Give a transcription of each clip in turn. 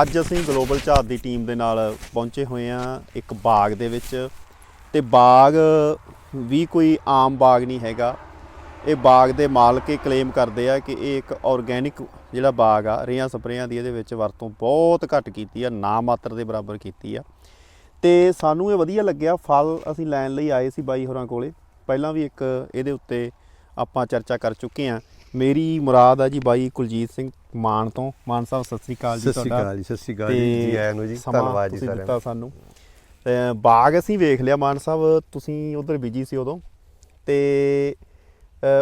ਅੱਜ ਅਸੀਂ ਗਲੋਬਲ ਝਾੜ ਦੀ ਟੀਮ ਦੇ ਨਾਲ ਪਹੁੰਚੇ ਹੋਏ ਹਾਂ ਇੱਕ ਬਾਗ ਦੇ ਵਿੱਚ ਤੇ ਬਾਗ ਵੀ ਕੋਈ ਆਮ ਬਾਗ ਨਹੀਂ ਹੈਗਾ। ਇਹ ਬਾਗ ਦੇ ਮਾਲਕ ਇਹ ਕਲੇਮ ਕਰਦੇ ਆ ਕਿ ਇਹ ਇੱਕ ਆਰਗੇਨਿਕ ਜਿਹੜਾ ਬਾਗ ਆ, ਰੇਹਾਂ ਸਪਰੇਆਂ ਦੀ ਇਹਦੇ ਵਿੱਚ ਵਰਤੋਂ ਬਹੁਤ ਘੱਟ ਕੀਤੀ ਆ, ਨਾ ਮਾਤਰ ਦੇ ਬਰਾਬਰ ਕੀਤੀ ਆ। ਤੇ ਸਾਨੂੰ ਇਹ ਵਧੀਆ ਲੱਗਿਆ, ਫਲ ਅਸੀਂ ਲੈਣ ਲਈ ਆਏ ਸੀ ਬਾਈ ਹੋਰਾਂ ਕੋਲੇ। ਪਹਿਲਾਂ ਵੀ ਇੱਕ ਇਹਦੇ ਉੱਤੇ ਆਪਾਂ ਚਰਚਾ ਕਰ ਚੁੱਕੇ ਆ ਮੇਰੀ ਮੁਰਾਦ ਆ ਜੀ ਬਾਈ ਕੁਲਜੀਤ ਸਿੰਘ ਮਾਨ ਤੋਂ। ਮਾਨ ਸਾਹਿਬ ਸਤਿ ਸ੍ਰੀ ਅਕਾਲ ਜੀ ਸਤਿ ਸ਼੍ਰੀ ਅਕਾਲ ਜੀ ਸਤਿ ਸ਼੍ਰੀ ਅਕਾਲ ਜੀ। ਜੀ ਆਇਆਂ ਨੂੰ ਜੀ ਧੰਨਵਾਦ ਜੀ ਤੁਸੀਂ ਸਾਰਿਆਂ ਦਿੱਤਾ ਦਾ ਸਾਨੂੰ। ਤੇ ਬਾਗ ਅਸੀਂ ਵੇਖ ਲਿਆ ਮਾਨ ਸਾਹਿਬ ਤੁਸੀਂ ਉਧਰ ਬਿਜ਼ੀ ਸੀ ਉਦੋਂ। ਤੇ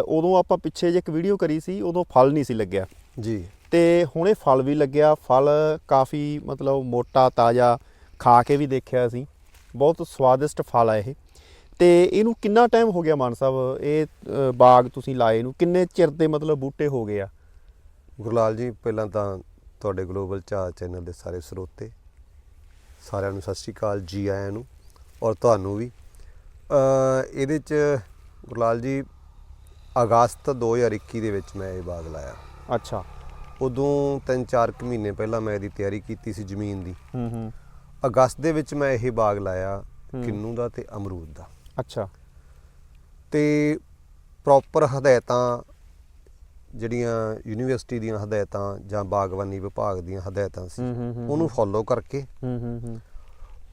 ਉਦੋਂ ਆਪਾਂ ਪਿੱਛੇ ਜੇ ਇੱਕ ਵੀਡੀਓ ਕਰੀ ਸੀ ਉਦੋਂ ਫਲ ਨਹੀਂ ਸੀ ਲੱਗਿਆ। ਜੀ। ਤੇ ਹੁਣੇ ਫਲ ਵੀ ਲੱਗਿਆ। ਫਲ ਕਾਫੀ ਮਤਲਬ ਮੋਟਾ ਤਾਜ਼ਾ ਖਾ ਕੇ ਵੀ ਦੇਖਿਆ ਸੀ ਬਹੁਤ ਸਵਾਦਿਸ਼ਟ ਫਲ ਆ ਇਹ। ਤੇ ਇਹਨੂੰ ਕਿੰਨਾ ਟਾਈਮ ਹੋ ਗਿਆ ਮਾਨ ਸਾਹਿਬ? ਇਹ ਬਾਗ ਤੁਸੀਂ ਲਾਏ ਨੂੰ ਕਿੰਨੇ ਚਿਰ ਦੇ ਮਤਲਬ ਬੂਟੇ ਹੋ ਗਏ ਆ? ਗੁਰਲਾਲ ਜੀ ਪਹਿਲਾਂ ਤਾਂ ਤੁਹਾਡੇ ਗਲੋਬਲ ਚਾਰ ਚੈਨਲ ਦੇ ਸਾਰੇ ਸਰੋਤੇ ਸਾਰਿਆਂ ਨੂੰ ਸਤਿ ਸ਼੍ਰੀ ਅਕਾਲ ਜੀ ਆਇਆਂ ਨੂੰ ਔਰ ਤੁਹਾਨੂੰ ਵੀ। ਅ ਇਹਦੇ ਚ ਗੁਰਲਾਲ ਜੀ ਅਗਸਤ 2021 ਦੇ ਵਿੱਚ ਮੈਂ ਇਹ ਬਾਗ ਲਾਇਆ। ਅੱਛਾ। ਉਦੋਂ 3-4 ਕੁ ਮਹੀਨੇ ਪਹਿਲਾਂ ਮੈਂ ਇਹਦੀ ਤਿਆਰੀ ਕੀਤੀ ਸੀ ਜ਼ਮੀਨ ਦੀ। ਹੂੰ ਹੂੰ। ਅਗਸਤ ਦੇ ਵਿੱਚ ਮੈਂ ਇਹ ਬਾਗ ਲਾਇਆ। ਕਿੰਨੂ ਦਾ ਤੇ ਅਮਰੂਦ ਦਾ। ਅੱਛਾ। ਤੇ ਪ੍ਰੋਪਰ ਹਦਾਇਤਾਂ ਜਿਹੜੀਆਂ ਯੂਨੀਵਰਸਿਟੀ ਦੀਆਂ ਹਦਾਇਤਾਂ ਜਾਂ ਬਾਗਬਾਨੀ ਵਿਭਾਗ ਦੀਆਂ ਹਦਾਇਤਾਂ ਸੀ ਉਹਨੂੰ ਫੋਲੋ ਕਰਕੇ ਹੂੰ ਹੂੰ ਹੂੰ।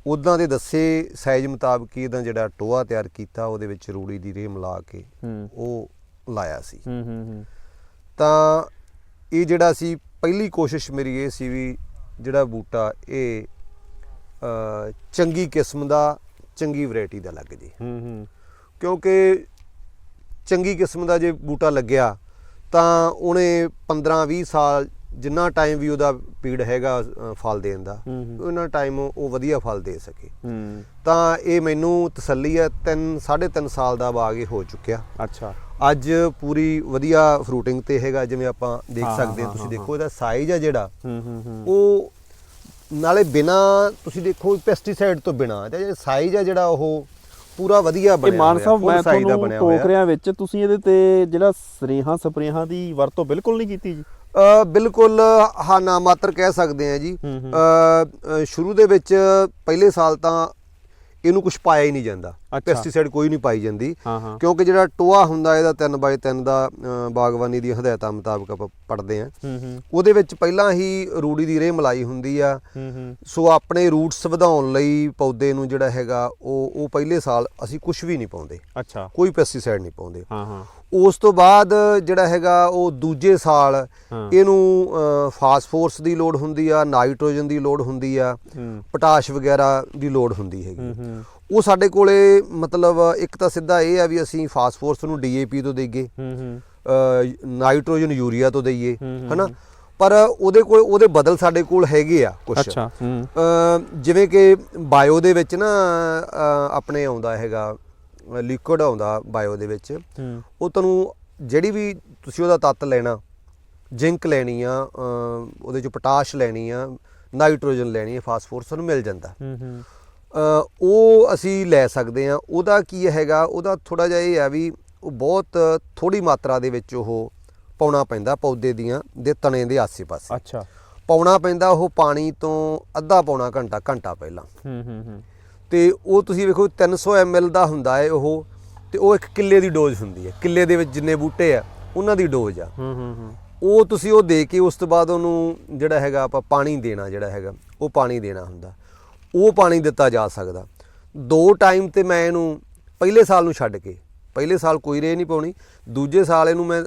ਉਦਾਂ ਦੇ ਦੱਸੇ ਸਾਈਜ਼ ਮੁਤਾਬਕ ਇਹਦਾ ਜਿਹੜਾ ਟੋਆ ਤਿਆਰ ਕੀਤਾ ਉਹਦੇ ਵਿੱਚ ਰੂੜੀ ਦੀ ਰੇਹ ਮਿਲਾ ਕੇ ਉਹ ਲਾਇਆ ਸੀ। ਹੂੰ ਹੂੰ ਹੂੰ। ਤਾਂ ਇਹ ਜਿਹੜਾ ਸੀ ਪਹਿਲੀ ਕੋਸ਼ਿਸ਼ ਮੇਰੀ ਇਹ ਸੀ ਵੀ ਜਿਹੜਾ ਬੂਟਾ ਇਹ ਚੰਗੀ ਕਿਸਮ ਦਾ ਚੰਗੀ ਵੈਰਾਈਟੀ ਦਾ ਲੱਗ ਜੇ। ਹੂੰ ਹੂੰ। ਕਿਉਂਕਿ ਚੰਗੀ ਕਿਸਮ ਦਾ ਜੇ ਬੂਟਾ ਲੱਗਿਆ ਤਾਂ ਉਹਨੇ 15 20 ਸਾਲ ਜਿੰਨਾ ਟਾਈਮ ਵੀ ਉਹਦਾ ਪੀੜ ਹੈਗਾ ਫਲ ਦੇਣ ਦਾ। ਉਹਨਾਂ ਟਾਈਮ ਉਹ ਵਧੀਆ ਫਲ ਦੇ ਸਕੇ। ਤਾਂ ਇਹ ਮੈਨੂੰ ਤਸੱਲੀ ਹੈ 3 3.5 ਸਾਲ ਦਾ ਬਾਗ ਇਹ ਹੋ ਚੁੱਕਿਆ। ਅੱਛਾ। ਅੱਜ ਪੂਰੀ ਵਧੀਆ ਫਰੂਟਿੰਗ ਤੇ ਹੈਗਾ ਜਿਵੇਂ ਆਪਾਂ ਦੇਖ ਸਕਦੇ ਹਾਂ ਤੁਸੀਂ ਦੇਖੋ ਇਹਦਾ ਸਾਈਜ਼ ਆ ਜਿਹੜਾ। ਉਹ ਨਾਲੇ ਬਿਨਾ ਤੁਸੀਂ ਦੇਖੋ ਪੈਸਟੀਸਾਈਡ ਤੋਂ ਬਿਨਾ ਤੇ ਜਿਹੜਾ ਸਾਈਜ਼ ਆ ਜਿਹੜਾ ਉਹ ਪੂਰਾ ਵਧੀਆ ਇਹ ਬਣਿਆ ਮਾਨ ਸਾਹਿਬ full ਮੈਂ ਤੁਹਾਨੂੰ। ਟੋਕਰਿਆਂ ਵਿੱਚ ਤੁਸੀਂ ਇਹਦੇ ਤੇ ਜਿਹੜਾ ਸਰੇਹਾਂ ਸਪਰੇਹਾਂ ਦੀ ਵਰਤੋਂ ਬਿਲਕੁਲ ਨਹੀਂ ਕੀਤੀ ਜੀ? ਅ, ਬਿਲਕੁਲ ਹਾਂ ਨਾ ਮਾਤਰ ਕਹਿ ਸਕਦੇ ਆ ਜੀ। ਸ਼ੁਰੂ ਦੇ ਵਿੱਚ ਪਹਿਲੇ ਸਾਲ ਤਾਂ ਇਹਨੂੰ ਕੁਝ ਪਾਇਆ ਹੀ ਨਹੀਂ ਜਾਂਦਾ। ਪੈਸਟੀਸਾਈਡ ਕੋਈ ਨਹੀਂ ਪਾਈ ਜਾਂਦੀ। ਕਿਉਂਕਿ ਜਿਹੜਾ ਟੋਆ ਹੁੰਦਾ ਇਹਦਾ 3x3 ਦਾ ਬਾਗਬਾਨੀ ਦੀ ਹਦਾਇਤਾਂ ਮੁਤਾਬਕ ਆਪਾਂ ਪੜਦੇ ਆ ਉਹਦੇ ਵਿੱਚ ਪਹਿਲਾਂ ਹੀ ਰੂੜੀ ਦੀ ਰੇਹ ਮਲਾਈ ਹੁੰਦੀ ਆ। ਸੋ ਆਪਣੇ ਰੂਟਸ ਵਧਾਉਣ ਲਈ ਪੌਦੇ ਨੂੰ ਜਿਹੜਾ ਹੈਗਾ ਉਹ ਉਹ ਪਹਿਲੇ ਸਾਲ ਅਸੀਂ ਕੁਝ ਵੀ ਨਹੀਂ ਪਾਉਂਦੇ। ਅੱਛਾ। ਕੋਈ ਪੈਸਟੀਸਾਈਡ ਨਹੀਂ ਪਾਉਂਦੇ। ਹਾਂ ਹਾਂ। ਉਸ ਤੋਂ ਬਾਅਦ ਜਿਹੜਾ ਹੈਗਾ ਉਹ ਦੂਜੇ ਸਾਲ। ਇਹਨੂੰ ਫਾਸਫੋਰਸ ਦੀ ਲੋੜ ਹੁੰਦੀ ਆ ਨਾਈਟ੍ਰੋਜਨ ਦੀ ਲੋੜ ਹੁੰਦੀ ਆ ਪੋਟਾਸ਼ ਵਗੈਰਾ ਦੀ ਲੋੜ ਹੁੰਦੀ ਹੈਗੀ। ਉਹ ਸਾਡੇ ਕੋਲੇ ਮਤਲਬ ਇੱਕ ਤਾਂ ਸਿੱਧਾ ਇਹ ਆ ਵੀ ਅਸੀਂ ਫਾਸਫੋਰਸ ਨੂੰ ਡੀਏਪੀ ਤੋਂ ਦੇਈਏ ਨਾਈਟ੍ਰੋਜਨ ਯੂਰੀਆ ਤੋਂ ਦਈਏ ਹਨਾ? ਪਰ ਉਹਦੇ ਕੋਲ ਉਹਦੇ ਬਦਲ ਸਾਡੇ ਕੋਲ ਹੈਗੇ ਆ ਕੁਝ ਅੱਛਾ ਹੂੰ। ਜਿਵੇਂ ਕਿ ਬਾਇਓ ਦੇ ਵਿੱਚ ਨਾ ਆਪਣੇ ਆਉਂਦਾ ਹੈਗਾ ਲਿਕੁਇਡ ਆਉਂਦਾ ਬਾਇਓ ਦੇ ਵਿੱਚ ਉਹ ਤੁਹਾਨੂੰ ਜਿਹੜੀ ਵੀ ਤੁਸੀਂ ਉਹਦਾ ਤੱਤ ਲੈਣਾ ਜ਼ਿੰਕ ਲੈਣੀ ਆ ਉਹਦੇ ਚ ਪੋਟਾਸ਼ ਲੈਣੀ ਆ ਨਾਈਟ੍ਰੋਜਨ ਲੈਣੀ ਆ ਫਾਸਫੋਰਸ ਨੂੰ ਮਿਲ ਜਾਂਦਾ। ਹੂੰ ਹੂੰ। ਅ, ਉਹ ਅਸੀਂ ਲੈ ਸਕਦੇ ਆ। ਉਹਦਾ ਕੀ ਹੈਗਾ ਉਹਦਾ ਥੋੜਾ ਜਿਹਾ ਇਹ ਆ ਵੀ ਉਹ ਬਹੁਤ ਥੋੜੀ ਮਾਤਰਾ ਦੇ ਵਿੱਚ ਉਹ ਪਾਉਣਾ ਪੈਂਦਾ ਪੌਦੇ ਦੀਆਂ ਦੇ ਤਣੇ ਦੇ ਆਸੇ-ਪਾਸੇ। ਅੱਛਾ। ਪਾਉਣਾ ਪੈਂਦਾ ਉਹ ਪਾਣੀ ਤੋਂ ਅੱਧਾ ਪੌਣਾ ਘੰਟਾ ਘੰਟਾ ਪਹਿਲਾਂ। ਹੂੰ ਹੂੰ ਹੂੰ। ਤੇ ਉਹ ਤੁਸੀਂ ਵੇਖੋ 300 ml ਦਾ ਹੁੰਦਾ ਹੈ ਉਹ ਤੇ ਉਹ ਇੱਕ ਕਿੱਲੇ ਦੀ ਡੋਜ਼ ਹੁੰਦੀ ਹੈ ਕਿੱਲੇ ਦੇ ਵਿੱਚ ਜਿੰਨੇ ਬੂਟੇ ਆ ਉਹਨਾਂ ਦੀ ਡੋਜ਼ ਆ। ਹੂੰ ਹੂੰ ਹੂੰ। ਉਹ ਤੁਸੀਂ ਉਹ ਦੇ ਕੇ ਉਸ ਤੋਂ ਬਾਅਦ ਉਹਨੂੰ ਜਿਹੜਾ ਹੈਗਾ ਆਪਾਂ ਪਾਣੀ ਦੇਣਾ ਜਿਹੜਾ ਹੈਗਾ ਉਹ ਪਾਣੀ ਦੇਣਾ ਹੁੰਦਾ। ਉਹ ਪਾਣੀ ਦਿੱਤਾ ਜਾ ਸਕਦਾ। ਦੋ ਟਾਈਮ ਤੇ ਮੈਂ ਇਹਨੂੰ ਪਹਿਲੇ ਸਾਲ ਨੂੰ ਛੱਡ ਕੇ ਪਹਿਲੇ ਸਾਲ ਕੋਈ ਰੇ ਨਹੀਂ ਪਾਉਣੀ ਦੂਜੇ ਸਾਲ ਇਹਨੂੰ ਮੈਂ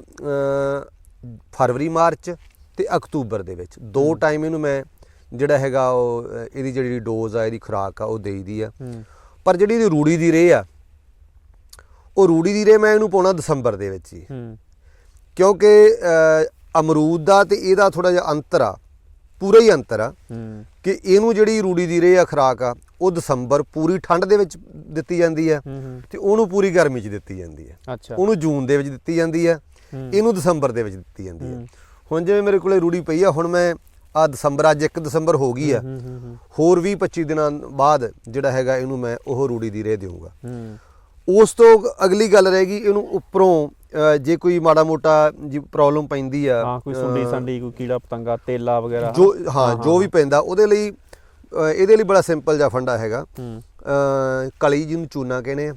ਫਰਵਰੀ ਮਾਰਚ ਤੇ ਅਕਤੂਬਰ ਦੇ ਵਿੱਚ ਦੋ ਟਾਈਮ ਇਹਨੂੰ ਮੈਂ ਜਿਹੜਾ ਹੈਗਾ ਉਹ ਇਹਦੀ ਜਿਹੜੀ ਡੋਜ਼ ਆ ਇਹਦੀ ਖੁਰਾਕ ਆ ਉਹ ਦੇਈਦੀ ਆ। ਪਰ ਜਿਹੜੀ ਇਹਦੀ ਰੂੜੀ ਦੀ ਰੇ ਆ ਉਹ ਰੂੜੀ ਦੀ ਰੇ ਮੈਂ ਇਹਨੂੰ ਪਾਉਣਾ ਦਸੰਬਰ ਦੇ ਵਿੱਚ ਹੀ। ਕਿਉਂਕਿ ਅਮਰੂਦ ਦਾ ਤੇ ਇਹਦਾ ਥੋੜਾ ਜਿਹਾ ਅੰਤਰ ਆ ਪੂਰਾ ਹੀ ਅੰਤਰ ਆ ਕਿ ਇਹਨੂੰ ਜਿਹੜੀ ਰੂੜੀ ਦੀ ਰੇ ਆ ਖਰਾਕ ਆ ਉਹ ਦਸੰਬਰ ਪੂਰੀ ਠੰਡ ਦੇ ਵਿੱਚ ਦਿੱਤੀ ਜਾਂਦੀ ਆ ਤੇ ਉਹਨੂੰ ਪੂਰੀ ਗਰਮੀ 'ਚ ਦਿੱਤੀ ਜਾਂਦੀ ਆ। ਉਹਨੂੰ ਜੂਨ ਦੇ ਵਿੱਚ ਦਿੱਤੀ ਜਾਂਦੀ ਆ। ਇਹਨੂੰ ਦਸੰਬਰ ਦੇ ਵਿੱਚ ਦਿੱਤੀ ਜਾਂਦੀ ਆ। ਹੁਣ ਜਿਵੇਂ ਮੇਰੇ ਕੋਲੇ ਰੂੜੀ ਪਈ ਆ ਹੁਣ ਮੈਂ ਆ ਦਸੰਬਰ ਅੱਜ 1 ਦਸੰਬਰ ਹੋ ਗਈ ਆ। ਹੋਰ ਵੀ 25 ਦਿਨਾਂ ਬਾਅਦ ਜਿਹੜਾ ਹੈਗਾ ਇਹਨੂੰ ਮੈਂ ਉਹ ਰੂੜੀ ਦੀ ਰੇ ਦੇਵਾਂਗਾ ਉਸ ਤੋਂ ਅਗਲੀ ਗੱਲ ਰਹੇਗੀ ਇਹਨੂੰ ਉੱਪਰੋਂ ਜੇ ਕੋਈ ਮਾੜਾ ਮੋਟਾ ਜੀ ਪ੍ਰੋਬਲਮ ਪੈਂਦੀ ਆ ਹਾਂ ਕੋਈ ਸੁੰਡੀ ਸੰਡੀ ਕੋਈ ਕੀੜਾ ਪਤੰਗਾ ਤੇਲਾ ਵਗੈਰਾ। ਜੋ ਹਾਂ ਜੋ ਵੀ ਪੈਂਦਾ ਉਹਦੇ ਲਈ ਇਹਦੇ ਲਈ ਬੜਾ ਸਿੰਪਲ ਜਿਹਾ ਫੰਡਾ ਹੈਗਾ। ਕਲੀ ਜਿਹਨੂੰ ਚੂਨਾ ਕਹਿੰਦੇ ਆ।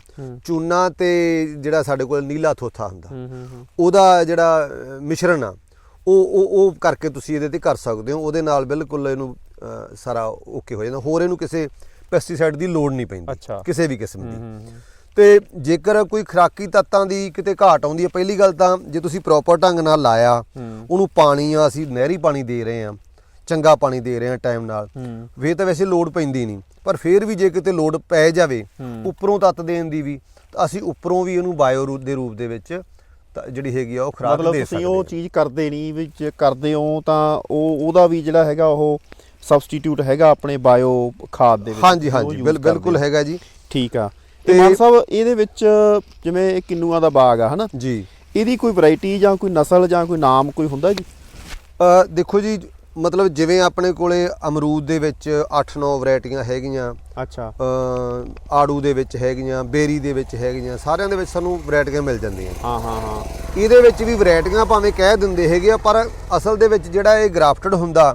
ਚੂਨਾ ਤੇ ਜਿਹੜਾ ਸਾਡੇ ਕੋਲ ਨੀਲਾ ਥੋਥਾ ਹੁੰਦਾ ਉਹਦਾ ਜਿਹੜਾ ਮਿਸ਼ਰਣ ਆ ਉਹ ਉਹ ਉਹ ਕਰਕੇ ਤੁਸੀਂ ਇਹਦੇ ਤੇ ਕਰ ਸਕਦੇ ਹੋ ਉਹਦੇ ਨਾਲ ਬਿਲਕੁਲ ਇਹਨੂੰ ਸਾਰਾ ਓਕੇ ਹੋ ਜਾਂਦਾ ਹੋਰ ਇਹਨੂੰ ਕਿਸੇ ਪੈਸਟੀਸਾਈਡ ਦੀ ਲੋੜ ਨਹੀਂ ਪੈਂਦੀ। ਕਿਸੇ ਵੀ ਕਿਸਮ ਦੀ। ਤੇ ਜੇਕਰ ਕੋਈ ਖੁਰਾਕੀ ਤੱਤਾਂ ਦੀ ਕਿਤੇ ਘਾਟ ਆਉਂਦੀ ਹੈ ਪਹਿਲੀ ਗੱਲ ਤਾਂ ਜੇ ਤੁਸੀਂ ਪ੍ਰੋਪਰ ਢੰਗ ਨਾਲ ਲਾਇਆ। ਉਹਨੂੰ ਪਾਣੀ ਆ ਅਸੀਂ ਨਹਿਰੀ ਪਾਣੀ ਦੇ ਰਹੇ ਆ ਚੰਗਾ ਪਾਣੀ ਦੇ ਰਹੇ ਆ ਟਾਈਮ ਨਾਲ ਵੇ ਤਾਂ ਵੈਸੇ ਲੋਡ ਪੈਂਦੀ ਨਹੀਂ ਪਰ ਫਿਰ ਵੀ ਜੇ ਕਿਤੇ ਲੋਡ ਪੈ ਜਾਵੇ। ਉੱਪਰੋਂ ਤੱਤ ਦੇਣ ਦੀ ਵੀ ਤਾਂ ਅਸੀਂ ਉੱਪਰੋਂ ਵੀ ਉਹਨੂੰ ਬਾਇਓ ਦੇ ਰੂਪ ਦੇ ਵਿੱਚ ਜਿਹੜੀ ਹੈਗੀ ਆ ਉਹ ਮਤਲਬ ਦੇ ਤੁਸੀਂ ਸਕਦੇ ਉਹ ਹਾਂ। ਚੀਜ਼ ਕਰਦੇ ਨਹੀਂ ਵੀ ਜੇ ਕਰਦੇ ਹੋ ਤਾਂ ਉਹ ਉਹਦਾ ਵੀ ਜਿਹੜਾ ਹੈਗਾ ਉਹ ਸਬਸਟੀਟਿਊਟ ਹੈਗਾ ਆਪਣੇ ਬਾਇਓ ਖਾਦ ਦੇ ਵਿੱਚ। ਹਾਂਜੀ ਉਹ ਹਾਂਜੀ ਬਿਲਕੁਲ। ਹੈਗਾ ਜੀ। ਠੀਕ ਆ। ਤੇ ਤੇ- ਮਾਨ ਸਾਹਿਬ ਇਹਦੇ ਵਿੱਚ ਜਿਵੇਂ ਇਹ ਕਿੰਨੂਆਂ ਦਾ ਬਾਗ ਆ ਹਨਾ? ਜੀ। ਇਹਦੀ ਕੋਈ ਵੈਰਾਈਟੀ ਜਾਂ ਕੋਈ ਨਸਲ ਜਾਂ ਕੋਈ ਨਾਮ ਕੋਈ ਹੁੰਦਾ ਜੀ? ਅ, ਦੇਖੋ ਜੀ ਮਤਲਬ ਜਿਵੇਂ ਆਪਣੇ ਕੋਲੇ ਅਮਰੂਦ ਦੇ ਵਿੱਚ 8-9 ਵੈਰਾਈਟੀਆਂ ਹੈਗੀਆਂ ਅੱਛਾ ਆੜੂ ਦੇ ਵਿੱਚ ਹੈਗੀਆਂ ਬੇਰੀ ਦੇ ਵਿੱਚ ਹੈਗੀਆਂ ਸਾਰਿਆਂ ਦੇ ਵਿੱਚ ਸਾਨੂੰ ਵੈਰਾਈਟੀਆਂ ਮਿਲ ਜਾਂਦੀਆਂ ਹਾਂ ਹਾਂ ਹਾਂ ਇਹਦੇ ਵਿੱਚ ਵੀ ਵੈਰਾਈਟੀਆਂ ਭਾਵੇਂ ਕਹਿ ਦਿੰਦੇ ਹੈਗੇ ਆ ਪਰ ਅਸਲ ਦੇ ਵਿੱਚ ਜਿਹੜਾ ਇਹ ਗ੍ਰਾਫਟਡ ਹੁੰਦਾ।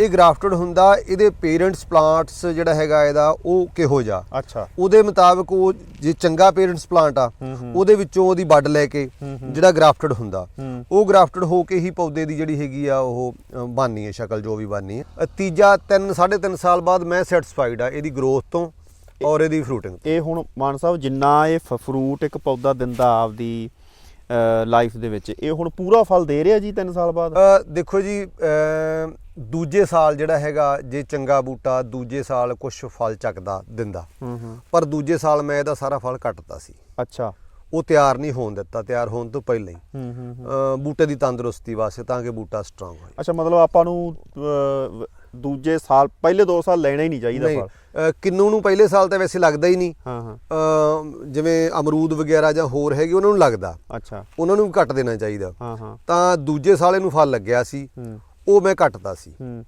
ਇਹ ਗ੍ਰਾਫਟਡ ਹੁੰਦਾ ਇਹਦੇ ਪੇਰੈਂਟਸ ਪਲਾਂਟਸ ਜਿਹੜਾ ਹੈਗਾ ਇਹਦਾ ਉਹ ਕਿਹੋ ਜਿਹਾ ਅੱਛਾ ਉਹਦੇ ਮੁਤਾਬਕ ਉਹ ਜੇ ਚੰਗਾ ਪੇਰੈਂਟਸ ਪਲਾਂਟ ਆ। ਉਹਦੇ ਵਿੱਚੋਂ ਉਹਦੀ ਵੱਡ ਲੈ ਕੇ। ਜਿਹੜਾ ਗ੍ਰਾਫਟਡ ਹੁੰਦਾ। ਉਹ ਗ੍ਰਾਫਟਡ ਹੋ ਕੇ ਹੀ ਪੌਦੇ ਦੀ ਜਿਹੜੀ ਹੈਗੀ ਆ ਉਹ ਹੈ ਸ਼ਕਲ ਜੋ ਵੀ ਬਣਨੀ ਹੈ। ਤੀਜਾ 3 3.5 ਸਾਲ ਬਾਅਦ ਮੈਂ ਸੈਟੀਸਫਾਈਡ ਆ ਇਹਦੀ ਗਰੋਥ ਤੋਂ ਔਰ ਇਹਦੀ ਫਰੂਟਿੰਗ ਇਹ ਹੁਣ ਮਾਨ ਸਾਹਿਬ ਜਿੰਨਾ ਇਹ ਫਰੂਟ ਇੱਕ ਪੌਦਾ ਦਿੰਦਾ ਆਪਦੀ ਲਾਈਫ ਦੇ ਵਿੱਚ ਇਹ ਹੁਣ ਪੂਰਾ ਫਲ ਦੇ ਰਿਹਾ ਜੀ 3 ਸਾਲ ਬਾਅਦ? ਦੇਖੋ ਜੀ ਦੂਜੇ ਸਾਲ ਜਿਹੜਾ ਹੈਗਾ ਜੇ ਚੰਗਾ ਬੂਟਾ ਦੂਜੇ ਸਾਲ ਕੁਝ ਫਲ ਚੱਕਦਾ ਦਿੰਦਾ। ਪਰ ਦੂਜੇ ਸਾਲ ਮੈਂ ਇਹਦਾ ਸਾਰਾ ਫਲ ਕੱਟਤਾ ਸੀ। ਅੱਛਾ। ਉਹ ਤਿਆਰ ਨਹੀਂ ਹੋਣ ਦਿੱਤਾ ਤਿਆਰ ਹੋਣ ਤੋਂ ਪਹਿਲਾਂ ਹੀ। ਹੂੰ ਹੂੰ ਹੂੰ। ਅ, ਬੂਟੇ ਦੀ ਤੰਦਰੁਸਤੀ ਵਾਸਤੇ ਤਾਂ ਕਿ ਬੂਟਾ ਸਟਰੋਂਗ ਹੋਏ। ਅੱਛਾ ਮਤਲਬ ਆਪਾਂ ਨੂੰ ਅਹ, ਦੂਜੇ ਸਾਲ ਪਹਿਲੇ 2 ਸਾਲ ਲੈਣਾ ਹੀ ਨਹੀਂ ਚਾਹੀਦਾ ਨਹੀਂ ਫਲ। ਅ, ਕਿੰਨੂ ਨੂੰ ਪਹਿਲੇ ਸਾਲ ਤਾਂ ਵੈਸੇ ਲੱਗਦਾ ਹੀ ਨਹੀਂ। ਹਾਂ ਹਾਂ। ਅ, ਜਿਵੇਂ ਅਮਰੂਦ ਵਗੈਰਾ ਜਾਂ ਹੋਰ ਹੈਗੇ ਉਹਨਾਂ ਨੂੰ ਲੱਗਦਾ। ਅੱਛਾ। ਉਹਨਾਂ ਨੂੰ ਵੀ ਕੱਟ ਦੇਣਾ ਚਾਹੀਦਾ। ਹਾਂ ਹਾਂ। ਤਾਂ ਦੂਜੇ ਸਾਲ ਇਹਨੂੰ ਫਲ ਲੱਗਿਆ ਸੀ ਹੂੰ। ਉਹ ਮੈਂ ਕੱਟਦਾ ਸੀ। ਹੂੰ।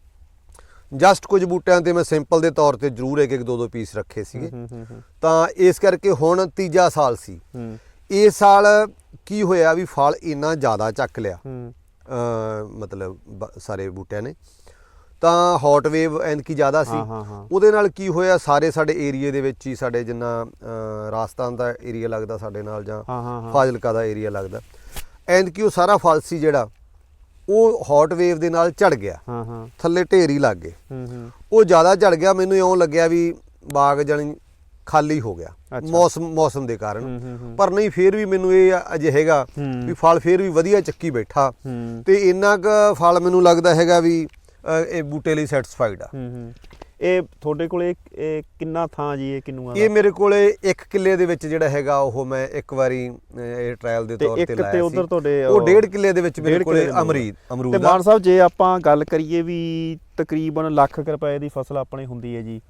ਜਸਟ ਕੁਝ ਬੂਟਿਆਂ ਤੇ ਮੈਂ ਸਿੰਪਲ ਦੇ ਤੌਰ ਤੇ ਜ਼ਰੂਰ ਇੱਕ ਇੱਕ ਦੋ ਦੋ ਪੀਸ ਰੱਖੇ ਸੀਗੇ। ਹੂੰ ਹੂੰ ਹੂੰ। ਤਾਂ ਇਸ ਕਰਕੇ ਹੁਣ ਤੀਜਾ ਸਾਲ ਸੀ। ਹੂੰ। ਇਸ ਸਾਲ ਕੀ ਹੋਇਆ ਵੀ ਫਲ ਇੰਨਾ ਜ਼ਿਆਦਾ ਚੱਕ ਲਿਆ। ਹੂੰ। ਅ, ਮਤਲਬ ਸਾਰੇ ਬੂਟਿਆਂ ਨੇ। ਤਾਂ ਹੌਟ ਵੇਵ ਐਨ ਕੀ ਜ਼ਿਆਦਾ ਸੀ। ਉਹਦੇ ਨਾਲ ਕੀ ਹੋਇਆ ਸਾਰੇ ਸਾਡੇ ਏਰੀਏ ਦੇ ਵਿੱਚ ਹੀ ਸਾਡੇ ਜਿੰਨਾ ਰਾਜਸਥਾਨ ਦਾ ਏਰੀਆ ਲੱਗਦਾ ਸਾਡੇ ਨਾਲ ਜਾਂ। ਫਾਜ਼ਿਲਕਾ ਦਾ ਏਰੀਆ ਲੱਗਦਾ। ਐਨ ਕੀ ਉਹ ਸਾਰਾ ਫਲ ਸੀ ਜਿਹੜਾ ਉਹ ਹੌਟ ਵੇਵ ਦੇ ਨਾਲ ਝੜ ਗਿਆ। ਹਾਂ ਹਾਂ। ਥੱਲੇ ਢੇਰੀ ਲੱਗ ਗਏ। ਹੂੰ ਹੂੰ। ਉਹ ਜ਼ਿਆਦਾ ਝੜ ਗਿਆ ਮੈਨੂੰ ਇਉਂ ਲੱਗਿਆ ਵੀ ਬਾਗ ਜਣੀ ਖਾਲੀ ਹੋ ਗਿਆ। ਮੌਸਮ ਮੌਸਮ ਦੇ ਕਾਰਨ। ਪਰ ਨਹੀਂ ਫੇਰ ਵੀ ਮੈਨੂੰ ਇਹ ਅਜੇ ਹੈਗਾ। ਵੀ ਫਲ ਫੇਰ ਵੀ ਵਧੀਆ ਚੱਕੀ ਬੈਠਾ। ਤੇ ਇੰਨਾ ਕੁ ਫਲ ਮੈਨੂੰ ਲੱਗਦਾ ਹੈਗਾ ਵੀ ਇਹ ਬੂਟੇ ਲਈ ਸੈਟੀਸਫਾਈਡ ਆ। ਇਹ ਤੁਹਾਡੇ ਕੋਲੇ ਇਹ ਕਿੰਨਾ ਥਾਂ ਜੀ ਇਹ ਕਿੰਨੂਆਂ ਦਾ? ਇਹ ਮੇਰੇ ਕੋਲੇ 1 ਕਿੱਲੇ ਦੇ ਵਿੱਚ ਜਿਹੜਾ ਹੈਗਾ ਉਹ ਮੈਂ ਇੱਕ ਵਾਰੀ ਇਹ ਟ੍ਰਾਇਲ ਦੇ ਤੇ ਤੌਰ ਤੇ ਤੇ ਲਾਇਆ ਉੱਧਰ ਸੀ। ਤੁਹਾਡੇ ਉਹ ਉਹ- 1.5 ਕਿੱਲੇ ਦੇ ਵਿੱਚ ਮੇਰੇ ਕੋਲੇ ਅਮਰੀਦ ਤੇ ਅਮਰੂਦ ਆ। ਮਾਨ ਸਾਹਿਬ ਜੇ ਆਪਾਂ ਗੱਲ ਕਰੀਏ ਵੀ ਤਕਰੀਬਨ ਲੱਖ ਰੁਪਏ ਦੀ ਫਸਲ ਆਪਣੇ ਹੁੰਦੀ ਹੈ ਜੀ।